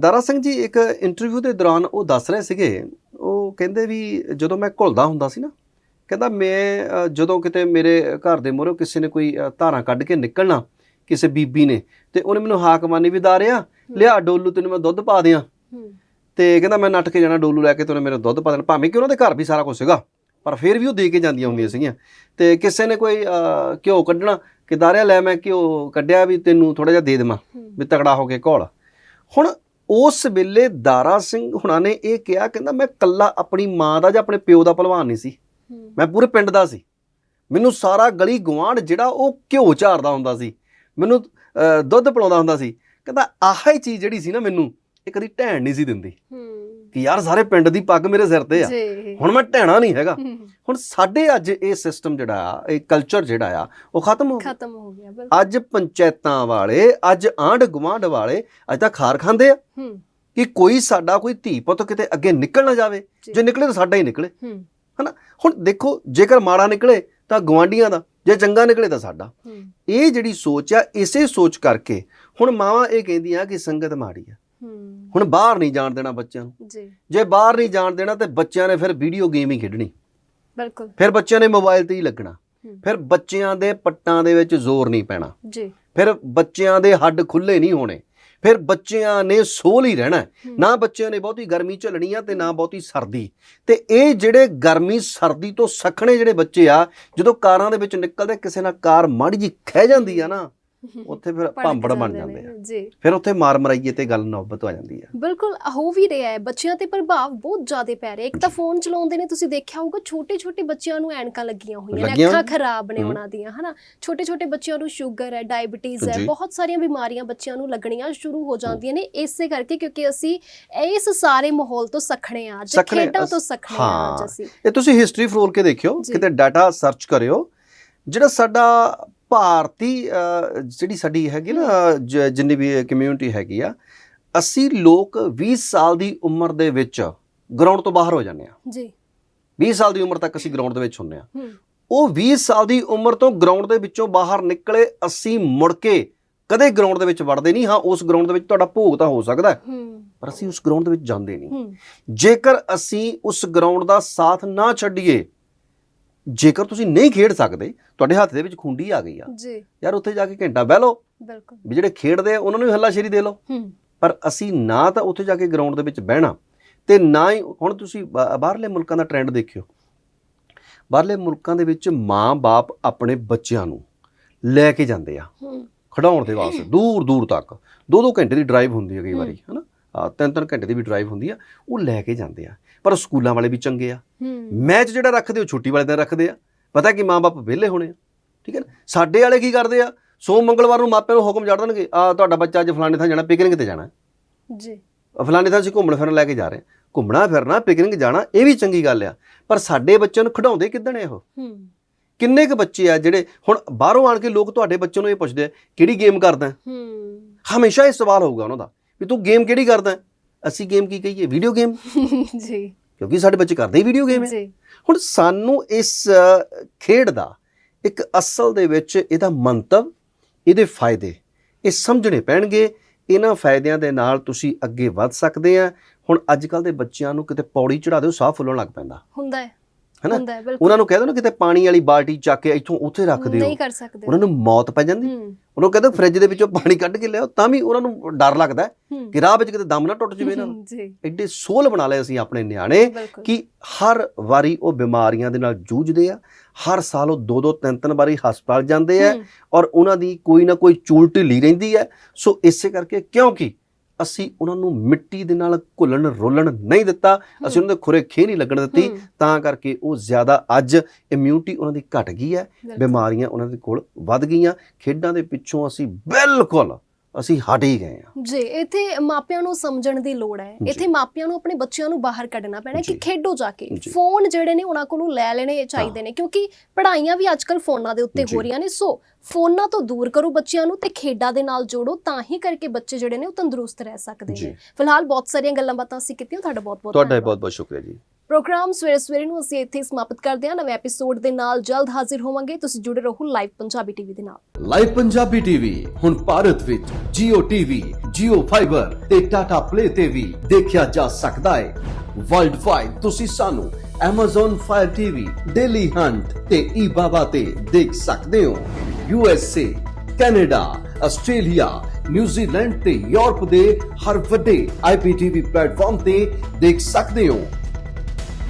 ਦਾਰਾ ਸਿੰਘ ਜੀ ਇੱਕ ਇੰਟਰਵਿਊ ਦੇ ਦੌਰਾਨ ਉਹ ਦੱਸ ਰਹੇ ਸੀਗੇ ਉਹ ਕਹਿੰਦੇ ਵੀ ਜਦੋਂ ਮੈਂ ਘੁਲਦਾ ਹੁੰਦਾ ਸੀ ਨਾ ਕਹਿੰਦਾ ਮੈਂ ਜਦੋਂ ਕਿਤੇ ਮੇਰੇ ਘਰ ਦੇ ਮੂਹਰੋਂ ਕਿਸੇ ਨੇ ਕੋਈ ਧਾਰਾਂ ਕੱਢ ਕੇ ਨਿਕਲਣਾ ਕਿਸੇ ਬੀਬੀ ਨੇ ਤੇ ਉਹਨੇ ਮੈਨੂੰ ਹਾਕ ਮਾਨੀ ਵੀ ਦਾਰਿਆ ਲਿਆ ਡੋਲੂ ਤੈਨੂੰ ਮੈਂ ਦੁੱਧ ਪਾ ਦਿਆਂ। ਤੇ ਕਹਿੰਦਾ ਮੈਂ ਨੱਠ ਕੇ ਜਾਣਾ ਡੋਲੂ ਲੈ ਕੇ ਤੇ ਉਹਨੇ ਮੇਰੇ ਦੁੱਧ ਪਾ ਦੇਣਾ ਭਾਵੇਂ ਕਿ ਉਹਨਾਂ ਦੇ ਘਰ ਵੀ ਸਾਰਾ ਕੁਝ ਸੀਗਾ ਪਰ ਫਿਰ ਵੀ ਉਹ ਦੇ ਕੇ ਜਾਂਦੀਆਂ ਹੁੰਦੀਆਂ ਸੀਗੀਆਂ। ਤੇ ਕਿਸੇ ਨੇ ਕੋਈ ਘਿਓ ਕੱਢਣਾ ਕਿ ਦਾਰਿਆ ਲੈ ਮੈਂ ਘਿਓ ਕੱਢਿਆ ਵੀ ਤੈਨੂੰ ਥੋੜਾ ਜਿਹਾ ਦੇ ਦੇਵਾਂ ਵੀ ਤਗੜਾ ਹੋ ਕੇ ਘੋਲ। ਹੁਣ ਉਸ ਵੇਲੇ ਦਾਰਾ ਸਿੰਘ ਹੁਣਾਂ ਨੇ ਇਹ ਕਿਹਾ ਕਹਿੰਦਾ ਮੈਂ ਕੱਲਾ ਆਪਣੀ ਮਾਂ ਦਾ ਜਾਂ ਆਪਣੇ ਪਿਓ ਦਾ ਭਲਵਾਨ ਨਹੀਂ ਸੀ। ਮੈਂ ਪੂਰੇ ਪਿੰਡ ਦਾ ਸੀ। ਮੈਨੂੰ ਸਾਰਾ ਗਲੀ ਗਵਾਂਢ ਜਿਹੜਾ ਉਹ ਘਿਓ ਝਾਰਦਾ ਹੁੰਦਾ ਸੀ। ਮੈਨੂੰ ਦੁੱਧ ਪਿਲਾਉਂਦਾ ਹੁੰਦਾ ਸੀ। ਕਹਿੰਦਾ ਆਹ ਹੀ ਚੀਜ਼ ਜਿਹੜੀ ਸੀ ਨਾ ਮੈਨੂੰ ਇਹ ਕਦੀ ਢਹਿਣ ਨਹੀਂ ਸੀ ਦਿੰਦੀ। ਹੂੰ। ਕਿ ਯਾਰ ਸਾਰੇ ਪਿੰਡ ਦੀ ਪੱਗ ਮੇਰੇ ਸਿਰ ਤੇ ਆ। ਹੁਣ ਮੈਂ ਢਹਿਣਾ ਨਹੀਂ ਹੈਗਾ। ਹੁਣ ਸਾਡੇ ਅੱਜ ਇਹ ਸਿਸਟਮ ਜਿਹੜਾ ਆ ਇਹ ਕਲਚਰ ਜਿਹੜਾ ਆ ਉਹ ਖਤਮ ਹੋ ਗਿਆ। ਖਤਮ ਹੋ ਗਿਆ ਬਿਲਕੁਲ। ਅੱਜ ਪੰਚਾਇਤਾਂ ਵਾਲੇ ਅੱਜ ਆਂਢ ਗੁਆਂਢ ਵਾਲੇ ਅੱਜ ਤਾਂ ਖਾਰ ਖਾਂਦੇ ਆ। ਕਿ ਕੋਈ ਸਾਡਾ ਕੋਈ ਧੀ ਪੁੱਤ ਕਿਤੇ ਅੱਗੇ ਨਿਕਲ ਨਾ ਜਾਵੇ। ਜੀ। ਨਿਕਲੇ ਤਾਂ ਸਾਡਾ ਹੀ ਨਿਕਲੇ। ਹਨਾ? ਹੁਣ ਦੇਖੋ ਜੇਕਰ ਮਾੜਾ ਨਿਕਲੇ ਤਾਂ ਗਵਾਂਢੀਆਂ ਦਾ ਜੇ ਚੰਗਾ ਨਿਕਲੇ ਤਾਂ ਸਾਡਾ। ਇਹ ਜਿਹੜੀ ਸੋਚ ਆ ਇਸੇ ਸੋਚ ਕਰਕੇ ਹੁਣ ਮਾਵਾਂ ਇਹ ਕਹਿੰਦੀਆਂ ਕਿ ਸੰਗਤ ਮਾੜੀ ਆ। ਹੁਣ ਬਾਹਰ ਨਹੀਂ ਜਾਣ ਦੇਣਾ ਬੱਚਿਆਂ ਨੂੰ। ਜੀ। ਜੇ ਬਾਹਰ ਨਹੀਂ ਜਾਣ ਦੇਣਾ ਤੇ ਬੱਚਿਆਂ ਨੇ ਫਿਰ ਵੀਡੀਓ ਗੇਮ ਹੀ ਖੇਡਣੀ। ਬਿਲਕੁਲ। ਫਿਰ ਬੱਚਿਆਂ ਨੇ ਮੋਬਾਈਲ ਤੇ ਹੀ ਲੱਗਣਾ। ਫਿਰ ਬੱਚਿਆਂ ਦੇ ਪੱਟਾਂ ਦੇ ਵਿੱਚ ਜ਼ੋਰ ਨਹੀਂ ਪੈਣਾ। ਜੀ। ਫਿਰ ਬੱਚਿਆਂ ਦੇ ਹੱਡ ਖੁੱਲੇ ਨਹੀਂ ਹੋਣੇ। ਫਿਰ ਬੱਚਿਆਂ ਨੇ ਸੋਲ ਹੀ ਰਹਿਣਾ। ਨਾ ਬੱਚਿਆਂ ਨੇ ਬਹੁਤੀ ਗਰਮੀ ਝੱਲਣੀ ਆ ਤੇ ਨਾ ਬਹੁਤੀ ਸਰਦੀ। ਤੇ ਇਹ ਜਿਹੜੇ ਗਰਮੀ ਸਰਦੀ ਤੋਂ ਸਖਣੇ ਜਿਹੜੇ ਬੱਚੇ ਆ ਜਦੋਂ ਕਾਰਾਂ ਦੇ ਵਿੱਚ ਨਿਕਲਦੇ ਕਿਸੇ ਨਾਲ ਕਾਰ ਮਾੜੀ ਜੀ ਖਹਿ ਜਾਂਦੀ ਆ ਨਾ ਉੱਥੇ ਫਿਰ ਭਾਂਬੜ ਬਣ ਜਾਂਦੇ ਆ ਜੀ ਫਿਰ ਉੱਥੇ ਮਾਰ ਮਰਾਈਏ ਤੇ ਗੱਲ ਨੌਬਤ ਆ ਜਾਂਦੀ ਆ ਬਿਲਕੁਲ ਹੋ ਵੀ ਰਿਹਾ ਹੈ ਬੱਚਿਆਂ ਤੇ ਪ੍ਰਭਾਵ ਬਹੁਤ ਜ਼ਿਆਦਾ ਪੈ ਰਿਹਾ ਇੱਕ ਤਾਂ ਫੋਨ ਚਲਾਉਂਦੇ ਨੇ ਤੁਸੀਂ ਦੇਖਿਆ ਹੋਊਗਾ ਛੋਟੇ ਛੋਟੇ ਬੱਚਿਆਂ ਨੂੰ ਐਨਕਾਂ ਲੱਗੀਆਂ ਹੋਈਆਂ ਨੇ ਅੱਖਾਂ। ਖਰਾਬ ਨੇ। ਉਹਨਾਂ ਦੀਆਂ ਹਨਾ ਛੋਟੇ ਛੋਟੇ ਬੱਚਿਆਂ ਨੂੰ ਸ਼ੂਗਰ ਹੈ ਡਾਇਬੀਟੀਜ਼ ਹੈ। ਬਹੁਤ ਸਾਰੀਆਂ ਬਿਮਾਰੀਆਂ ਬੱਚਿਆਂ ਨੂੰ ਲੱਗਣੀਆਂ ਸ਼ੁਰੂ ਹੋ ਜਾਂਦੀਆਂ ਨੇ ਇਸੇ ਕਰਕੇ ਕਿਉਂਕਿ ਅਸੀਂ ਇਸ ਸਾਰੇ ਮਾਹੌਲ ਤੋਂ ਸਖਣੇ ਆ ਅੱਜ ਖੇਡਾਂ ਤੋਂ ਸਖਣੇ ਆ ਅੱਜ। ਅਸੀਂ ਇਹ ਤੁਸੀਂ ਹਿਸਟਰੀ ਫਰੋਲ ਕੇ ਦੇਖਿਓ। ਕਿਤੇ ਡਾਟਾ ਸਰਚ ਕਰਿਓ ਜਿਹੜਾ ਸਾਡਾ ਭਾਰਤੀ ਜਿਹੜੀ ਸਾਡੀ ਹੈਗੀ ਨਾ ਜਿੰਨੀ ਵੀ ਕਮਿਊਨਿਟੀ ਹੈਗੀ ਆ ਅਸੀਂ ਲੋਕ 20 ਸਾਲ ਦੀ ਉਮਰ ਦੇ ਵਿੱਚ ਗਰਾਊਂਡ ਤੋਂ ਬਾਹਰ ਹੋ ਜਾਂਦੇ ਆ। ਜੀ। 20 ਸਾਲ ਦੀ ਉਮਰ ਤੱਕ ਅਸੀਂ ਗਰਾਊਂਡ ਦੇ ਵਿੱਚ ਹੁੰਦੇ ਆ। ਉਹ 20 ਸਾਲ ਦੀ ਉਮਰ ਤੋਂ ਗਰਾਊਂਡ ਦੇ ਵਿੱਚੋਂ ਬਾਹਰ ਨਿਕਲੇ ਅਸੀਂ ਮੁੜ ਕੇ ਕਦੇ ਗਰਾਊਂਡ ਦੇ ਵਿੱਚ ਵੜਦੇ ਨਹੀਂ। ਹਾਂ ਉਸ ਗਰਾਊਂਡ ਦੇ ਵਿੱਚ ਤੁਹਾਡਾ ਭੋਗ ਤਾਂ ਹੋ ਸਕਦਾ ਪਰ ਅਸੀਂ ਉਸ ਗਰਾਊਂਡ ਦੇ ਵਿੱਚ ਜਾਂਦੇ ਨਹੀਂ। ਜੇਕਰ ਅਸੀਂ ਉਸ ਗਰਾਊਂਡ ਦਾ ਸਾਥ ਨਾ ਛੱਡੀਏ ਜੇਕਰ ਤੁਸੀਂ ਨਹੀਂ ਖੇਡ ਸਕਦੇ ਤੁਹਾਡੇ ਹੱਥ ਦੇ ਵਿੱਚ ਖੁੰਡੀ ਆ ਗਈ ਆ। ਜੀ। ਯਾਰ ਉੱਥੇ ਜਾ ਕੇ ਘੰਟਾ ਬਹਿ ਲਓ। ਬਿਲਕੁਲ। ਵੀ ਜਿਹੜੇ ਖੇਡਦੇ ਆ ਉਹਨਾਂ ਨੂੰ ਵੀ ਹੱਲਾਸ਼ੇਰੀ ਦੇ ਲਓ। ਪਰ ਅਸੀਂ ਨਾ ਤਾਂ ਉੱਥੇ ਜਾ ਕੇ ਗਰਾਊਂਡ ਦੇ ਵਿੱਚ ਬਹਿਣਾ ਤੇ ਨਾ ਹੀ ਹੁਣ ਤੁਸੀਂ ਬਾਹਰਲੇ ਮੁਲਕਾਂ ਦਾ ਟ੍ਰੈਂਡ ਦੇਖਿਓ। ਬਾਹਰਲੇ ਮੁਲਕਾਂ ਦੇ ਵਿੱਚ ਮਾਂ-ਬਾਪ ਆਪਣੇ ਬੱਚਿਆਂ ਨੂੰ ਲੈ ਕੇ ਜਾਂਦੇ ਆ। ਹੂੰ। ਖਡਾਉਣ ਦੇ ਵਾਸਤੇ ਦੂਰ ਦੂਰ ਤੱਕ। ਦੋ ਦੋ ਘੰਟੇ ਦੀ ਡਰਾਈਵ ਹੁੰਦੀ ਹੈ ਕਈ ਵਾਰੀ ਹਨਾ? ਤਿੰਨ ਤਿੰਨ ਘੰਟੇ ਦੀ ਵੀ ਡਰਾਈਵ ਹੁੰਦੀ ਆ ਉਹ ਲੈ ਕੇ ਜਾਂਦੇ ਆ। ਪਰ ਸਕੂਲਾਂ ਵਾਲੇ ਵੀ ਚੰਗੇ ਆ। ਮੈਚ ਜਿਹੜਾ ਰੱਖਦੇ ਉਹ ਛੁੱਟੀ ਵਾਲੇ ਦਿਨ ਰੱਖਦੇ ਆ। ਪਤਾ ਕਿ ਮਾਂ-ਬਾਪ ਵਿਹਲੇ ਹੋਣੇ ਆ। ਠੀਕ ਹੈ ਨਾ? ਸਾਡੇ ਵਾਲੇ ਕੀ ਕਰਦੇ ਆ? ਸੋਮ ਮੰਗਲਵਾਰ ਨੂੰ ਮਾਪਿਆਂ ਨੂੰ ਹੁਕਮ ਜੜ ਦੇਣਗੇ ਆ ਤੁਹਾਡਾ ਬੱਚਾ ਅੱਜ ਫਲਾਣੇ ਥਾਂ ਜਾਣਾ ਪਿਕਨਿਕ ਤੇ ਜਾਣਾ ਜੀ। ਫਲਾਣੇ ਥਾਂ ਅਸੀਂ ਘੁੰਮਣ ਫਿਰਨ ਲੈ ਕੇ ਜਾ ਰਹੇ ਹਾਂ। ਘੁੰਮਣਾ ਫਿਰਨਾ ਪਿਕਨਿਕ ਜਾਣਾ ਇਹ ਵੀ ਚੰਗੀ ਗੱਲ ਆ। ਪਰ ਸਾਡੇ ਬੱਚਿਆਂ ਨੂੰ ਖਿਡਾਉਂਦੇ ਕਿੱਦਣ ਇਹ? ਹੂੰ। ਕਿੰਨੇ ਕੁ ਬੱਚੇ ਆ ਜਿਹੜੇ ਹੁਣ ਬਾਹਰੋਂ ਆਣ ਕੇ ਲੋਕ ਤੁਹਾਡੇ ਬੱਚੇ ਨੂੰ ਇਹ ਪੁੱਛਦੇ ਆ ਕਿਹੜੀ ਗੇਮ ਕਰਦਾ ਹੈ? ਹਮੇਸ਼ਾ ਇਹ ਸਵਾਲ ਹੋਊਗਾ ਉਹਨਾਂ ਦਾ ਵੀ ਤੂੰ ਗੇਮ ਕਿਹੜੀ ਕਰਦਾ? ਅਸੀਂ ਗੇਮ ਕੀ ਕਹੀਏ? ਵੀਡੀਓ ਗੇਮ ਜੀ। ਕਿਉਂਕਿ ਸਾਡੇ ਬੱਚੇ ਕਰਦੇ ਹੀ ਵੀਡੀਓ ਗੇਮ ਹੈ ਜੀ। ਹੁਣ ਸਾਨੂੰ ਇਸ ਖੇਡ ਦਾ ਇੱਕ ਅਸਲ ਦੇ ਵਿੱਚ ਇਹਦਾ ਮੰਤਵ ਇਹਦੇ ਫਾਇਦੇ ਇਹ ਸਮਝਣੇ ਪੈਣਗੇ। ਇਹਨਾਂ ਫਾਇਦਿਆਂ ਦੇ ਨਾਲ ਤੁਸੀਂ ਅੱਗੇ ਵੱਧ ਸਕਦੇ ਆ। ਹੁਣ ਅੱਜ ਕੱਲ ਦੇ ਬੱਚਿਆਂ ਨੂੰ ਕਿਤੇ ਪੌੜੀ ਚੜਾ ਦਿਓ ਸਾਹ ਫੁੱਲਣ ਲੱਗ ਪੈਂਦਾ। ਹੁੰਦਾ ਹੈ। ਹੈਨਾ? ਹੈ ਬਿਲਕੁਲ। ਉਹਨਾਂ ਨੂੰ ਕਹਿ ਦਿਓ ਨਾ ਕਿਤੇ ਪਾਣੀ ਵਾਲੀ ਬਾਲਟੀ ਚੱਕ ਕੇ ਇੱਥੋਂ ਉੱਥੇ ਰੱਖ ਦਿਓ। ਨਹੀਂ ਕਰ ਸਕਦੇ। ਉਹਨਾਂ ਨੂੰ ਮੌਤ ਪੈ ਜਾਂਦੀ। ਉਹਨਾਂ ਨੂੰ ਕਹਿੰਦੇ ਫ੍ਰਿਜ ਦੇ ਵਿੱਚੋਂ ਪਾਣੀ ਕੱਢ ਕੇ ਲਿਆਓ ਤਾਂ ਵੀ ਉਹਨਾਂ ਨੂੰ ਡਰ ਲੱਗਦਾ ਕਿ ਰਾਹ ਵਿੱਚ ਕਿਤੇ ਦਮ ਨਾ ਟੁੱਟ ਜਾਵੇ ਇਹਨਾਂ ਨੂੰ। ਐਡੇ ਸੋਲ ਬਣਾ ਲਏ ਅਸੀਂ ਆਪਣੇ ਨਿਆਣੇ ਕਿ ਹਰ ਵਾਰੀ ਉਹ ਬਿਮਾਰੀਆਂ ਦੇ ਨਾਲ ਜੂਝਦੇ ਆ ਹਰ ਸਾਲ ਉਹ ਦੋ ਦੋ ਤਿੰਨ ਤਿੰਨ ਵਾਰੀ ਹਸਪਤਾਲ ਜਾਂਦੇ ਆ ਔਰ ਉਹਨਾਂ ਦੀ ਕੋਈ ਨਾ ਕੋਈ ਚੂਲ ਢਿੱਲੀ ਰਹਿੰਦੀ ਹੈ। ਸੋ ਇਸੇ ਕਰਕੇ ਕਿਉਂਕਿ ਅਸੀਂ ਉਹਨਾਂ ਨੂੰ ਮਿੱਟੀ ਦੇ ਨਾਲ ਘੁਲਣ ਰੋਲਣ ਨਹੀਂ ਦਿੱਤਾ। ਅਸੀਂ ਉਹਨਾਂ ਦੇ ਖੁਰੇ ਖੇ ਨਹੀਂ ਲੱਗਣ ਦਿੱਤੀ। ਤਾਂ ਕਰਕੇ ਉਹ ਜ਼ਿਆਦਾ ਅੱਜ ਇਮਿਊਨਿਟੀ ਉਹਨਾਂ ਦੀ ਘਟ ਗਈ ਹੈ। ਬਿਮਾਰੀਆਂ ਉਹਨਾਂ ਦੇ ਕੋਲ ਵੱਧ ਗਈਆਂ। ਖੇਡਾਂ ਦੇ ਪਿੱਛੋਂ ਅਸੀਂ ਬਿਲਕੁਲ ਅਸੀਂ ਹਟ ਹੀ ਗਏ ਹਾਂ ਜੀ ਇੱਥੇ ਮਾਪਿਆਂ ਨੂੰ ਸਮਝਣ ਦੀ ਲੋੜ ਹੈ। ਇੱਥੇ ਮਾਪਿਆਂ ਨੂੰ ਆਪਣੇ ਬੱਚਿਆਂ ਨੂੰ ਬਾਹਰ ਕੱਢਣਾ ਪੈਣਾ ਕਿ। ਖੇਡੋ ਜਾ ਕੇ। ਫੋਨ ਜਿਹੜੇ ਨੇ ਉਹਨਾਂ ਕੋਲੋਂ ਲੈ ਲੈਣੇ ਚਾਹੀਦੇ ਨੇ ਕਿਉਂਕਿ ਪੜ੍ਹਾਈਆਂ ਵੀ ਅੱਜਕੱਲ ਫੋਨਾਂ ਦੇ ਉੱਤੇ। ਹੋ ਰਹੀਆਂ ਨੇ ਸੋ ਫੋਨਾਂ ਤੋਂ ਦੂਰ ਕਰੋ ਬੱਚਿਆਂ ਨੂੰ ਤੇ ਖੇਡਾਂ ਦੇ ਨਾਲ ਜੋੜੋ ਤਾਂ ਹੀ ਕਰਕੇ ਬੱਚੇ ਜਿਹੜੇ ਨੇ ਉਹ ਤੰਦਰੁਸਤ ਰਹਿ ਸਕਦੇ। ਨੇ ਫਿਲਹਾਲ ਬਹੁਤ ਸਾਰੀਆਂ ਗੱਲਾਂ ਬਾਤਾਂ ਅਸੀਂ ਕੀਤੀਆਂ ਤੁਹਾਡਾ ਬਹੁਤ ਬਹੁਤ ਤੁਹਾਡਾ। ਬਹੁਤ ਬਹੁਤ ਸ਼ੁਕਰੀਆ ਜੀ ਪ੍ਰੋਗਰਾਮ ਸਵੇਰੇ ਸਵੇਰੇ ਨੂੰ ਅਸੀਂ ਇੱਥੇ ਸਮਾਪਤ ਕਰਦੇ ਹਾਂ। ਨਵੇਂ ਐਪੀਸੋਡ ਦੇ ਨਾਲ ਜਲਦ ਹਾਜ਼ਰ ਹੋਵਾਂਗੇ। ਤੁਸੀਂ ਜੁੜੇ ਰਹੋ ਲਾਈਵ ਪੰਜਾਬੀ ਟੀਵੀ ਦੇ ਨਾਲ। ਲਾਈਵ ਪੰਜਾਬੀ ਟੀਵੀ ਹੁਣ ਭਾਰਤ ਵਿੱਚ Jio TV, Jio Fiber ਤੇ Tata Play ਤੇ ਵੀ ਦੇਖਿਆ ਜਾ ਸਕਦਾ ਹੈ। ਵਰਲਡ ਵਾਈਡ ਤੁਸੀਂ ਸਾਨੂੰ Amazon Fire TV, Daily Hunt ਤੇ eBaba ਤੇ ਦੇਖ ਸਕਦੇ ਹੋ। USA, Canada, Australia, New Zealand ਤੇ ਯੂਰਪ ਦੇ ਹਰ ਵੱਡੇ IPTV ਪਲੇਟਫਾਰਮ ਤੇ ਦੇਖ ਸਕਦੇ ਹੋ।